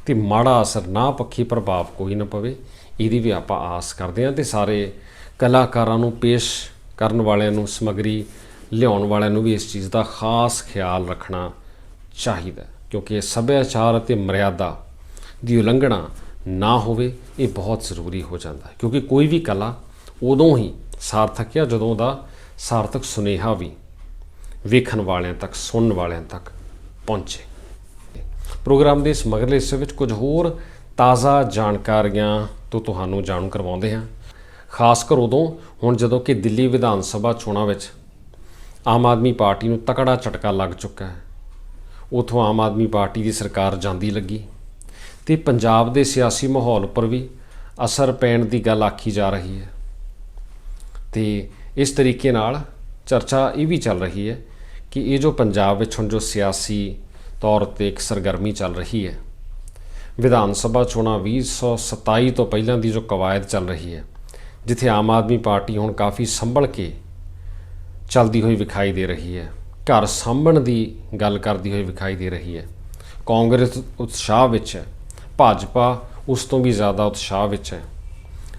ਤੇ ਮਾੜਾ ਅਸਰ ਨਾ ਪੱਖੀ ਪ੍ਰਭਾਵ ਕੋਈ ਨਾ ਪਵੇ। ਇਹਦੀ ਵੀ ਆਪਾਂ ਆਸ ਕਰਦੇ ਹਾਂ ਤੇ ਸਾਰੇ ਕਲਾਕਾਰਾਂ ਨੂੰ ਪੇਸ਼ ਕਰਨ ਵਾਲਿਆਂ ਨੂੰ, ਸਮਗਰੀ ਲਿਆਉਣ ਵਾਲਿਆਂ ਨੂੰ ਵੀ ਇਸ ਚੀਜ਼ ਦਾ ਖਾਸ ਖਿਆਲ ਰੱਖਣਾ ਚਾਹੀਦਾ ਕਿਉਂਕਿ ਸੱਭਿਆਚਾਰ ਅਤੇ ਮਰਿਆਦਾ ਦੀ ਉਲੰਘਣਾ ਨਾ ਹੋਵੇ, ਇਹ ਬਹੁਤ ਜ਼ਰੂਰੀ ਹੋ ਜਾਂਦਾ ਹੈ, ਕਿਉਂਕਿ ਕੋਈ ਵੀ ਕਲਾ ਉਦੋਂ ਹੀ ਸਾਰਥਕ ਹੈ ਜਦੋਂ ਦਾ ਸਾਰਥਕ ਸੁਨੇਹਾ ਵੀ ਵੇਖਣ ਵਾਲਿਆਂ ਤੱਕ, ਸੁਣਨ ਵਾਲਿਆਂ ਤੱਕ ਪਹੁੰਚੇ। ਪ੍ਰੋਗਰਾਮ ਦੇ ਇਸ ਮਗਰਲੇ ਹਿੱਸੇ ਵਿੱਚ ਕੁਝ ਹੋਰ ਤਾਜ਼ਾ ਜਾਣਕਾਰੀਆਂ ਤੋਂ ਤੁਹਾਨੂੰ ਜਾਣੂ ਕਰਵਾਉਂਦੇ ਹਾਂ। ਖਾਸ ਕਰ ਉਦੋਂ, ਹੁਣ ਜਦੋਂ ਕਿ ਦਿੱਲੀ ਵਿਧਾਨ ਸਭਾ ਚੋਣਾਂ ਵਿੱਚ ਆਮ ਆਦਮੀ ਪਾਰਟੀ ਨੂੰ ਤਕੜਾ ਝਟਕਾ ਲੱਗ ਚੁੱਕਾ ਹੈ। ਉਥੋਂ ਆਮ ਆਦਮੀ ਪਾਰਟੀ ਦੀ ਸਰਕਾਰ ਜਾਂਦੀ ਲੱਗੀ ਤੇ ਪੰਜਾਬ ਦੇ ਸਿਆਸੀ ਮਾਹੌਲ ਉੱਪਰ ਵੀ ਅਸਰ ਪੈਣ ਦੀ ਗੱਲ ਆਖੀ ਜਾ ਰਹੀ ਹੈ। ਤੇ ਇਸ ਤਰੀਕੇ ਨਾਲ ਚਰਚਾ ਇਹ ਵੀ ਚੱਲ ਰਹੀ ਹੈ ਕਿ ਇਹ ਜੋ ਪੰਜਾਬ ਵਿੱਚ ਹੁਣ ਜੋ ਸਿਆਸੀ ਤੌਰ ਤੇ ਇੱਕ ਸਰਗਰਮੀ ਚੱਲ ਰਹੀ ਹੈ ਵਿਧਾਨ ਸਭਾ ਚੋਣਾਂ 2027 ਤੋਂ ਪਹਿਲਾਂ ਦੀ ਜੋ ਕਵਾਇਦ ਚੱਲ ਰਹੀ ਹੈ, ਜਿੱਥੇ ਆਮ ਆਦਮੀ ਪਾਰਟੀ ਹੁਣ ਕਾਫੀ ਸੰਭਲ ਕੇ ਚੱਲਦੀ ਹੋਈ ਵਿਖਾਈ ਦੇ ਰਹੀ ਹੈ, ਘਰ ਸਾਂਭਣ ਦੀ ਗੱਲ ਕਰਦੀ ਹੋਈ ਵਿਖਾਈ ਦੇ ਰਹੀ ਹੈ। ਕਾਂਗਰਸ ਉਤਸ਼ਾਹ ਵਿੱਚ ਹੈ, ਭਾਜਪਾ ਉਸ ਤੋਂ ਵੀ ਜ਼ਿਆਦਾ ਉਤਸ਼ਾਹ ਵਿੱਚ ਹੈ।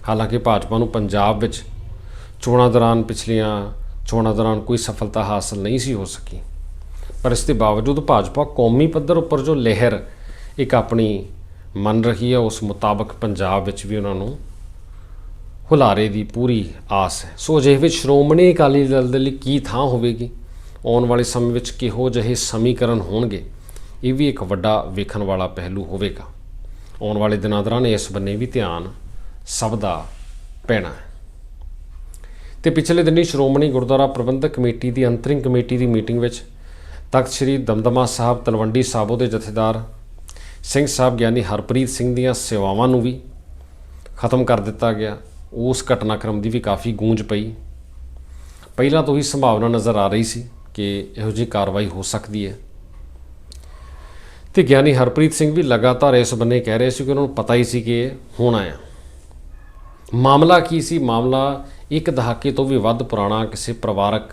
ਹਾਲਾਂਕਿ ਭਾਜਪਾ ਨੂੰ ਪੰਜਾਬ ਵਿੱਚ ਚੋਣਾਂ ਦੌਰਾਨ ਪਿਛਲੀਆਂ ਚੋਣਾਂ ਦੌਰਾਨ ਕੋਈ ਸਫਲਤਾ ਹਾਸਲ ਨਹੀਂ ਸੀ ਹੋ ਸਕੀ। ਪਰ ਇਸ ਦੇ ਬਾਵਜੂਦ ਭਾਜਪਾ ਕੌਮੀ ਪੱਧਰ ਉੱਪਰ ਜੋ ਲਹਿਰ, ਇੱਕ ਆਪਣੀ ਮੰਨ ਰਹੀ ਹੈ, ਉਸ ਮੁਤਾਬਕ ਪੰਜਾਬ ਵਿੱਚ ਵੀ ਉਹਨਾਂ ਨੂੰ ਹੁਲਾਰੇ ਦੀ ਪੂਰੀ ਆਸ ਹੈ। ਸੋ ਅਜਿਹੇ ਵਿੱਚ ਸ਼੍ਰੋਮਣੀ ਅਕਾਲੀ ਦਲ ਦੇ ਲਈ ਕੀ ਥਾਂ ਹੋਵੇਗੀ? ਆਉਣ ਵਾਲੇ ਸਮੇਂ ਵਿੱਚ ਕਿਹੋ ਜਿਹੇ ਸਮੀਕਰਨ ਹੋਣਗੇ? ਇਹ ਵੀ ਇੱਕ ਵੱਡਾ ਵੇਖਣ ਵਾਲਾ ਪਹਿਲੂ ਹੋਵੇਗਾ। ਆਉਣ ਵਾਲੇ ਦਿਨਾਂ ਦੌਰਾਨ ਇਸ ਬੰਨੇ ਵੀ ਧਿਆਨ ਸਭ ਦਾ ਪੈਣਾ ਹੈ। ਤੇ ਪਿਛਲੇ ਦਿਨੀ ਸ਼੍ਰੋਮਣੀ ਗੁਰਦੁਆਰਾ ਪ੍ਰਬੰਧਕ ਕਮੇਟੀ ਦੀ ਅੰਤਰਿੰਗ ਕਮੇਟੀ ਦੀ ਮੀਟਿੰਗ ਵਿੱਚ ਤਖਤ ਸ੍ਰੀ ਦਮਦਮਾ ਸਾਹਿਬ ਤਲਵੰਡੀ ਸਾਬੋ ਦੇ ਜਥੇਦਾਰ ਸਿੰਘ ਸਾਹਿਬ ਗਿਆਨੀ ਹਰਪ੍ਰੀਤ ਸਿੰਘ ਦੀਆਂ ਸੇਵਾਵਾਂ ਨੂੰ ਵੀ ਖਤਮ ਕਰ ਦਿੱਤਾ ਗਿਆ। ਉਸ ਘਟਨਾਕ੍ਰਮ ਦੀ ਵੀ ਕਾਫੀ ਗੂੰਜ ਪਈ। ਪਹਿਲਾਂ ਤੋਂ ਹੀ ਸੰਭਾਵਨਾ ਨਜ਼ਰ ਆ ਰਹੀ ਸੀ ਕਿ ਇਹੋ ਜਿਹੀ ਕਾਰਵਾਈ ਹੋ ਸਕਦੀ ਹੈ। ਤੇ ਗਿਆਨੀ ਹਰਪ੍ਰੀਤ ਸਿੰਘ ਵੀ ਲਗਾਤਾਰ ਇਸ ਬੰਨੇ ਕਹਿ ਰਹੇ ਸੀ ਕਿ ਉਹਨਾਂ ਨੂੰ ਪਤਾ ਹੀ ਸੀ ਕਿ ਇਹ ਹੋਣਾ ਹੈ ਮਾਮਲਾ ਕੀ ਸੀ? ਮਾਮਲਾ ਇੱਕ ਦਹਾਕੇ ਤੋਂ ਵੀ ਵੱਧ ਪੁਰਾਣਾ ਕਿਸੇ ਪਰਿਵਾਰਕ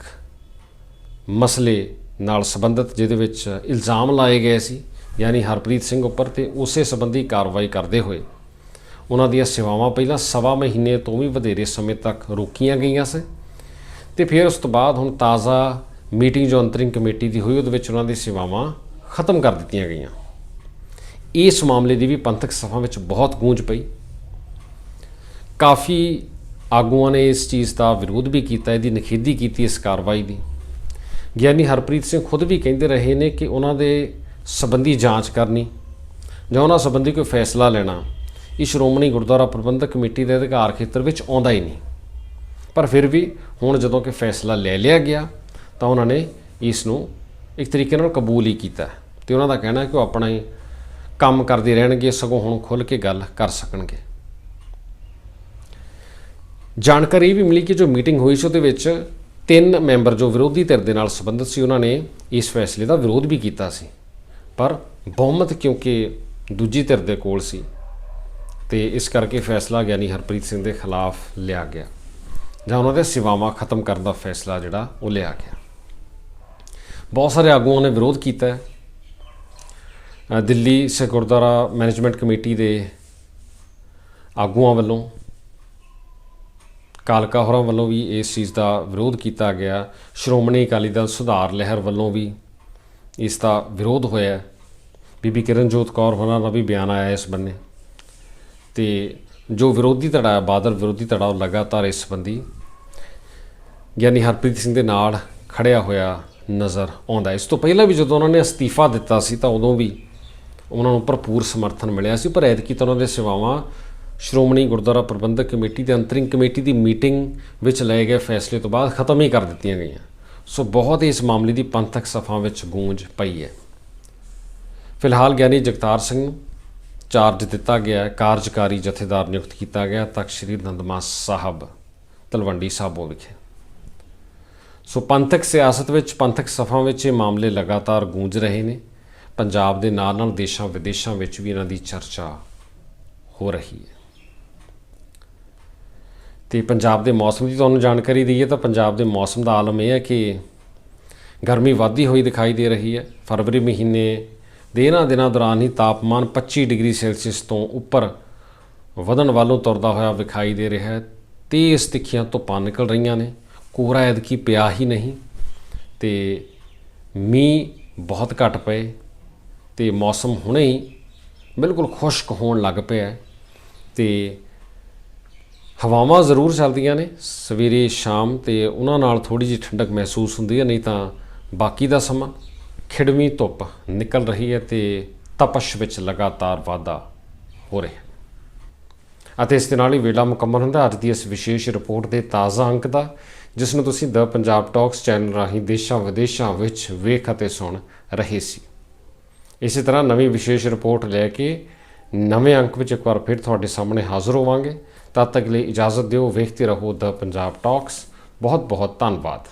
ਮਸਲੇ ਨਾਲ ਸੰਬੰਧਿਤ, ਜਿਹਦੇ ਵਿੱਚ ਇਲਜ਼ਾਮ ਲਾਏ ਗਏ ਸੀ। ਯਾਨੀ ਹਰਪ੍ਰੀਤ ਸਿੰਘ ਉੱਪਰ ਤੇ ਉਸੇ ਸੰਬੰਧੀ ਕਾਰਵਾਈ ਕਰਦੇ ਹੋਏ। ਉਹਨਾਂ ਦੀਆਂ ਸੇਵਾਵਾਂ ਪਹਿਲਾਂ ਸਵਾ ਮਹੀਨੇ ਤੋਂ ਵੀ ਵਧੇਰੇ ਸਮੇਂ ਤੱਕ ਰੋਕੀਆਂ ਗਈਆਂ ਸੀ। ਤੇ ਫਿਰ ਉਸ ਤੋਂ ਬਾਅਦ ਹੁਣ ਤਾਜ਼ਾ ਮੀਟਿੰਗ ਜੋ ਅੰਤਰਿੰਗ ਕਮੇਟੀ ਦੀ ਹੋਈ, ਉਹਦੇ ਵਿੱਚ ਉਹਨਾਂ ਦੀ ਸੇਵਾਵਾਂ ਖਤਮ ਕਰ ਦਿੱਤੀਆਂ ਗਈਆਂ। ਇਸ ਮਾਮਲੇ ਦੀ ਵੀ ਪੰਥਕ ਸਫ਼ਾ ਵਿੱਚ ਬਹੁਤ ਗੂੰਜ ਪਈ। ਕਾਫੀ ਆਗੂਆਂ ਨੇ ਇਸ ਚੀਜ਼ ਦਾ ਵਿਰੋਧ ਵੀ ਕੀਤਾ, ਇਹਦੀ ਨਖੇਦੀ ਕੀਤੀ ਇਸ ਕਾਰਵਾਈ ਦੀ। ਗਿਆਨੀ ਹਰਪ੍ਰੀਤ ਸਿੰਘ ਖੁਦ ਵੀ ਕਹਿੰਦੇ ਰਹੇ ਨੇ ਕਿ ਉਹਨਾਂ ਦੇ ਸੰਬੰਧੀ ਜਾਂਚ ਕਰਨੀ ਜਾਂ ਉਹਨਾਂ ਸੰਬੰਧੀ ਕੋਈ ਫੈਸਲਾ ਲੈਣਾ, ਇਹ ਸ਼੍ਰੋਮਣੀ ਗੁਰਦੁਆਰਾ ਪ੍ਰਬੰਧਕ ਕਮੇਟੀ ਦੇ ਅਧਿਕਾਰ ਖੇਤਰ ਵਿੱਚ ਆਉਂਦਾ ਹੀ ਨਹੀਂ। ਪਰ ਫਿਰ ਵੀ ਹੁਣ ਜਦੋਂ ਕਿ ਫੈਸਲਾ ਲੈ ਲਿਆ ਗਿਆ, ਤਾਂ ਉਹਨਾਂ ਨੇ ਇਸ ਨੂੰ ਇੱਕ ਤਰੀਕੇ ਨਾਲ ਕਬੂਲ ਹੀ ਕੀਤਾ ਤੇ ਉਹਨਾਂ ਦਾ ਕਹਿਣਾ ਹੈ ਕਿ ਉਹ ਆਪਣਾ ਹੀ ਕੰਮ ਕਰਦੇ ਰਹਿਣਗੇ, ਸਗੋਂ ਹੁਣ ਖੁੱਲ ਕੇ ਗੱਲ ਕਰ ਸਕਣਗੇ। ਜਾਣਕਾਰੀ ਇਹ ਵੀ ਮਿਲੀ ਕਿ ਜੋ ਮੀਟਿੰਗ ਹੋਈ ਸੀ ਉਹਦੇ ਵਿੱਚ ਤਿੰਨ ਮੈਂਬਰ ਜੋ ਵਿਰੋਧੀ ਧਿਰ ਦੇ ਨਾਲ ਸੰਬੰਧਿਤ ਸੀ, ਉਹਨਾਂ ਨੇ ਇਸ ਫੈਸਲੇ ਦਾ ਵਿਰੋਧ ਵੀ ਕੀਤਾ ਸੀ। ਪਰ ਬਹੁਮਤ ਕਿਉਂਕਿ ਦੂਜੀ ਧਿਰ ਦੇ ਕੋਲ ਸੀ ਤੇ ਇਸ ਕਰਕੇ ਫੈਸਲਾ ਗਿਆਨੀ ਹਰਪ੍ਰੀਤ ਸਿੰਘ ਦੇ ਖਿਲਾਫ ਲਿਆ ਗਿਆ। ਜਾਂ ਉਹਨਾਂ ਦੇ ਸੇਵਾਵਾਂ ਖਤਮ ਕਰਨ ਦਾ ਫੈਸਲਾ ਜਿਹੜਾ ਉਹ ਲਿਆ ਗਿਆ। ਬਹੁਤ ਸਾਰੇ ਆਗੂਆਂ ਨੇ ਵਿਰੋਧ ਕੀਤਾ ਹੈ। ਦਿੱਲੀ ਸਿੱਖ ਗੁਰਦੁਆਰਾ ਮੈਨੇਜਮੈਂਟ ਕਮੇਟੀ ਦੇ ਆਗੂਆਂ ਵੱਲੋਂ, ਕਾਲਕਾ ਹੋਰਾਂ ਵੱਲੋਂ ਵੀ ਇਸ ਚੀਜ਼ ਦਾ ਵਿਰੋਧ ਕੀਤਾ ਗਿਆ। ਸ਼੍ਰੋਮਣੀ ਅਕਾਲੀ ਦਲ ਸੁਧਾਰ ਲਹਿਰ ਵੱਲੋਂ ਵੀ ਇਸ ਦਾ ਵਿਰੋਧ ਹੋਇਆ ਬੀਬੀ ਕਿਰਨਜੋਤ ਕੌਰ ਹੋਰਾਂ ਦਾ ਵੀ ਬਿਆਨ ਆਇਆ ਇਸ ਬੰਨੇ। ਤੇ ਜੋ ਵਿਰੋਧੀ ਧੜਾ ਬਾਦਲ ਵਿਰੋਧੀ ਧੜਾ, ਉਹ ਲਗਾਤਾਰ ਇਸ ਸੰਬੰਧੀ ਗਿਆਨੀ ਹਰਪ੍ਰੀਤ ਸਿੰਘ ਦੇ ਨਾਲ ਖੜਿਆ ਹੋਇਆ ਨਜ਼ਰ ਆਉਂਦਾ ਇਸ ਤੋਂ ਪਹਿਲਾਂ ਵੀ ਜਦੋਂ ਉਹਨਾਂ ਨੇ ਅਸਤੀਫਾ ਦਿੱਤਾ ਸੀ, ਤਾਂ ਉਦੋਂ ਵੀ ਉਹਨਾਂ ਨੂੰ ਭਰਪੂਰ ਸਮਰਥਨ ਮਿਲਿਆ ਸੀ। ਪਰ ਐਤਕੀ ਤਾਂ ਉਹਨਾਂ ਦੇ ਸੇਵਾਵਾਂ ਸ਼੍ਰੋਮਣੀ ਗੁਰਦੁਆਰਾ ਪ੍ਰਬੰਧਕ ਕਮੇਟੀ ਦੇ ਅੰਤਰਿੰਗ ਕਮੇਟੀ ਦੀ ਮੀਟਿੰਗ ਵਿੱਚ ਲਏ ਗਏ ਫੈਸਲੇ ਤੋਂ ਬਾਅਦ ਖਤਮ ਹੀ ਕਰ ਦਿੱਤੀਆਂ ਗਈਆਂ। ਸੋ ਬਹੁਤ ਹੀ ਇਸ ਮਾਮਲੇ ਦੀ ਪੰਥਕ ਸਫ਼ਾਂ ਵਿੱਚ ਗੂੰਜ ਪਈ ਹੈ। ਫਿਲਹਾਲ ਗਿਆਨੀ ਜਗਤਾਰ ਸਿੰਘ ਨੂੰ ਚਾਰਜ ਦਿੱਤਾ ਗਿਆ ਹੈ। ਕਾਰਜਕਾਰੀ ਜਥੇਦਾਰ ਨਿਯੁਕਤ ਕੀਤਾ ਗਿਆ ਤਖਤ ਸ੍ਰੀ ਨੰਦਮਾ ਸਾਹਿਬ, ਤਲਵੰਡੀ ਸਾਬੋ ਵਿਖੇ। ਸੋ ਪੰਥਕ ਸਿਆਸਤ ਵਿੱਚ, ਪੰਥਕ ਸਫ਼ਾਂ ਵਿੱਚ ਇਹ ਮਾਮਲੇ ਲਗਾਤਾਰ ਗੂੰਜ ਰਹੇ ਨੇ। ਪੰਜਾਬ ਦੇ ਨਾਲ ਨਾਲ ਦੇਸ਼ਾਂ ਵਿਦੇਸ਼ਾਂ ਵਿੱਚ ਵੀ ਇਹਨਾਂ ਦੀ ਚਰਚਾ ਹੋ ਰਹੀ ਹੈ। ਤੇ ਪੰਜਾਬ ਦੇ ਮੌਸਮ ਦੀ ਤੁਹਾਨੂੰ ਜਾਣਕਾਰੀ ਦਈਏ ਤਾਂ ਪੰਜਾਬ ਦੇ ਮੌਸਮ ਦਾ ਆਲਮ ਇਹ ਹੈ ਕਿ ਗਰਮੀ ਵਧਦੀ ਹੋਈ ਦਿਖਾਈ ਦੇ ਰਹੀ ਹੈ। ਫਰਵਰੀ ਮਹੀਨੇ ਦੇ ਇਹਨਾਂ ਦਿਨਾਂ ਦੌਰਾਨ ਹੀ ਤਾਪਮਾਨ 25 ਡਿਗਰੀ ਸੈਲਸੀਅਸ ਤੋਂ ਉੱਪਰ ਵਧਣ ਵੱਲੋਂ ਤੁਰਦਾ ਹੋਇਆ ਵਿਖਾਈ ਦੇ ਰਿਹਾ ਹੈ। ਤੇਜ਼ ਤਿੱਖੀਆਂ ਧੁੱਪਾਂ ਨਿਕਲ ਰਹੀਆਂ ਨੇ। ਕੋਹਰਾ ਐਦਕੀ ਪਿਆ ਹੀ ਨਹੀਂ ਤੇ ਮੀਂਹ ਬਹੁਤ ਘੱਟ ਪਏ ਤੇ ਮੌਸਮ ਹੁਣੇ ਹੀ ਬਿਲਕੁਲ ਖੁਸ਼ਕ ਹੋਣ ਲੱਗ ਪਿਆ ਹੈ ਤੇ ਹਵਾਵਾਂ ਜ਼ਰੂਰ ਚੱਲਦੀਆਂ ਨੇ। ਸਵੇਰੇ, ਸ਼ਾਮ ਤੇ ਉਹਨਾਂ ਨਾਲ ਥੋੜੀ ਜਿਹੀ ਠੰਡਕ ਮਹਿਸੂਸ ਹੁੰਦੀ ਹੈ, ਨਹੀਂ ਤਾਂ ਬਾਕੀ ਦਾ ਸਮਾਂ ਖਿੜਵੀਂ ਧੁੱਪ ਨਿਕਲ ਰਹੀ ਹੈ ਤੇ ਤਪਸ਼ ਵਿੱਚ ਲਗਾਤਾਰ ਵਾਧਾ ਹੋ ਰਿਹਾ ਅਤੇ ਇਸ ਦੇ ਨਾਲ ਹੀ ਵੇਲਾ ਮੁਕੰਮਲ ਹੁੰਦਾ ਅੱਜ ਦੀ ਇਸ ਵਿਸ਼ੇਸ਼ ਰਿਪੋਰਟ ਦੇ ਤਾਜ਼ਾ ਅੰਕ ਦਾ, ਜਿਸ ਨੂੰ ਤੁਸੀਂ ਦ ਪੰਜਾਬ ਟਾਕਸ ਚੈਨਲ ਰਾਹੀਂ ਦੇਸ਼ਾਂ ਵਿਦੇਸ਼ਾਂ ਵਿੱਚ ਵੇਖ ਅਤੇ ਸੁਣ ਰਹੇ ਸੀ। ਇਸੇ ਤਰ੍ਹਾਂ ਨਵੀਂ ਵਿਸ਼ੇਸ਼ ਰਿਪੋਰਟ ਲੈ ਕੇ ਨਵੇਂ ਅੰਕ ਵਿੱਚ ਇੱਕ ਵਾਰ ਫਿਰ ਤੁਹਾਡੇ ਸਾਹਮਣੇ ਹਾਜ਼ਰ ਹੋਵਾਂਗੇ। ਤਦ ਤੱਕ ਲਈ ਇਜਾਜ਼ਤ ਦਿਓ। ਵੇਖਦੇ ਰਹੋ ਦ ਪੰਜਾਬ ਟਾਕਸ। ਬਹੁਤ ਬਹੁਤ ਧੰਨਵਾਦ।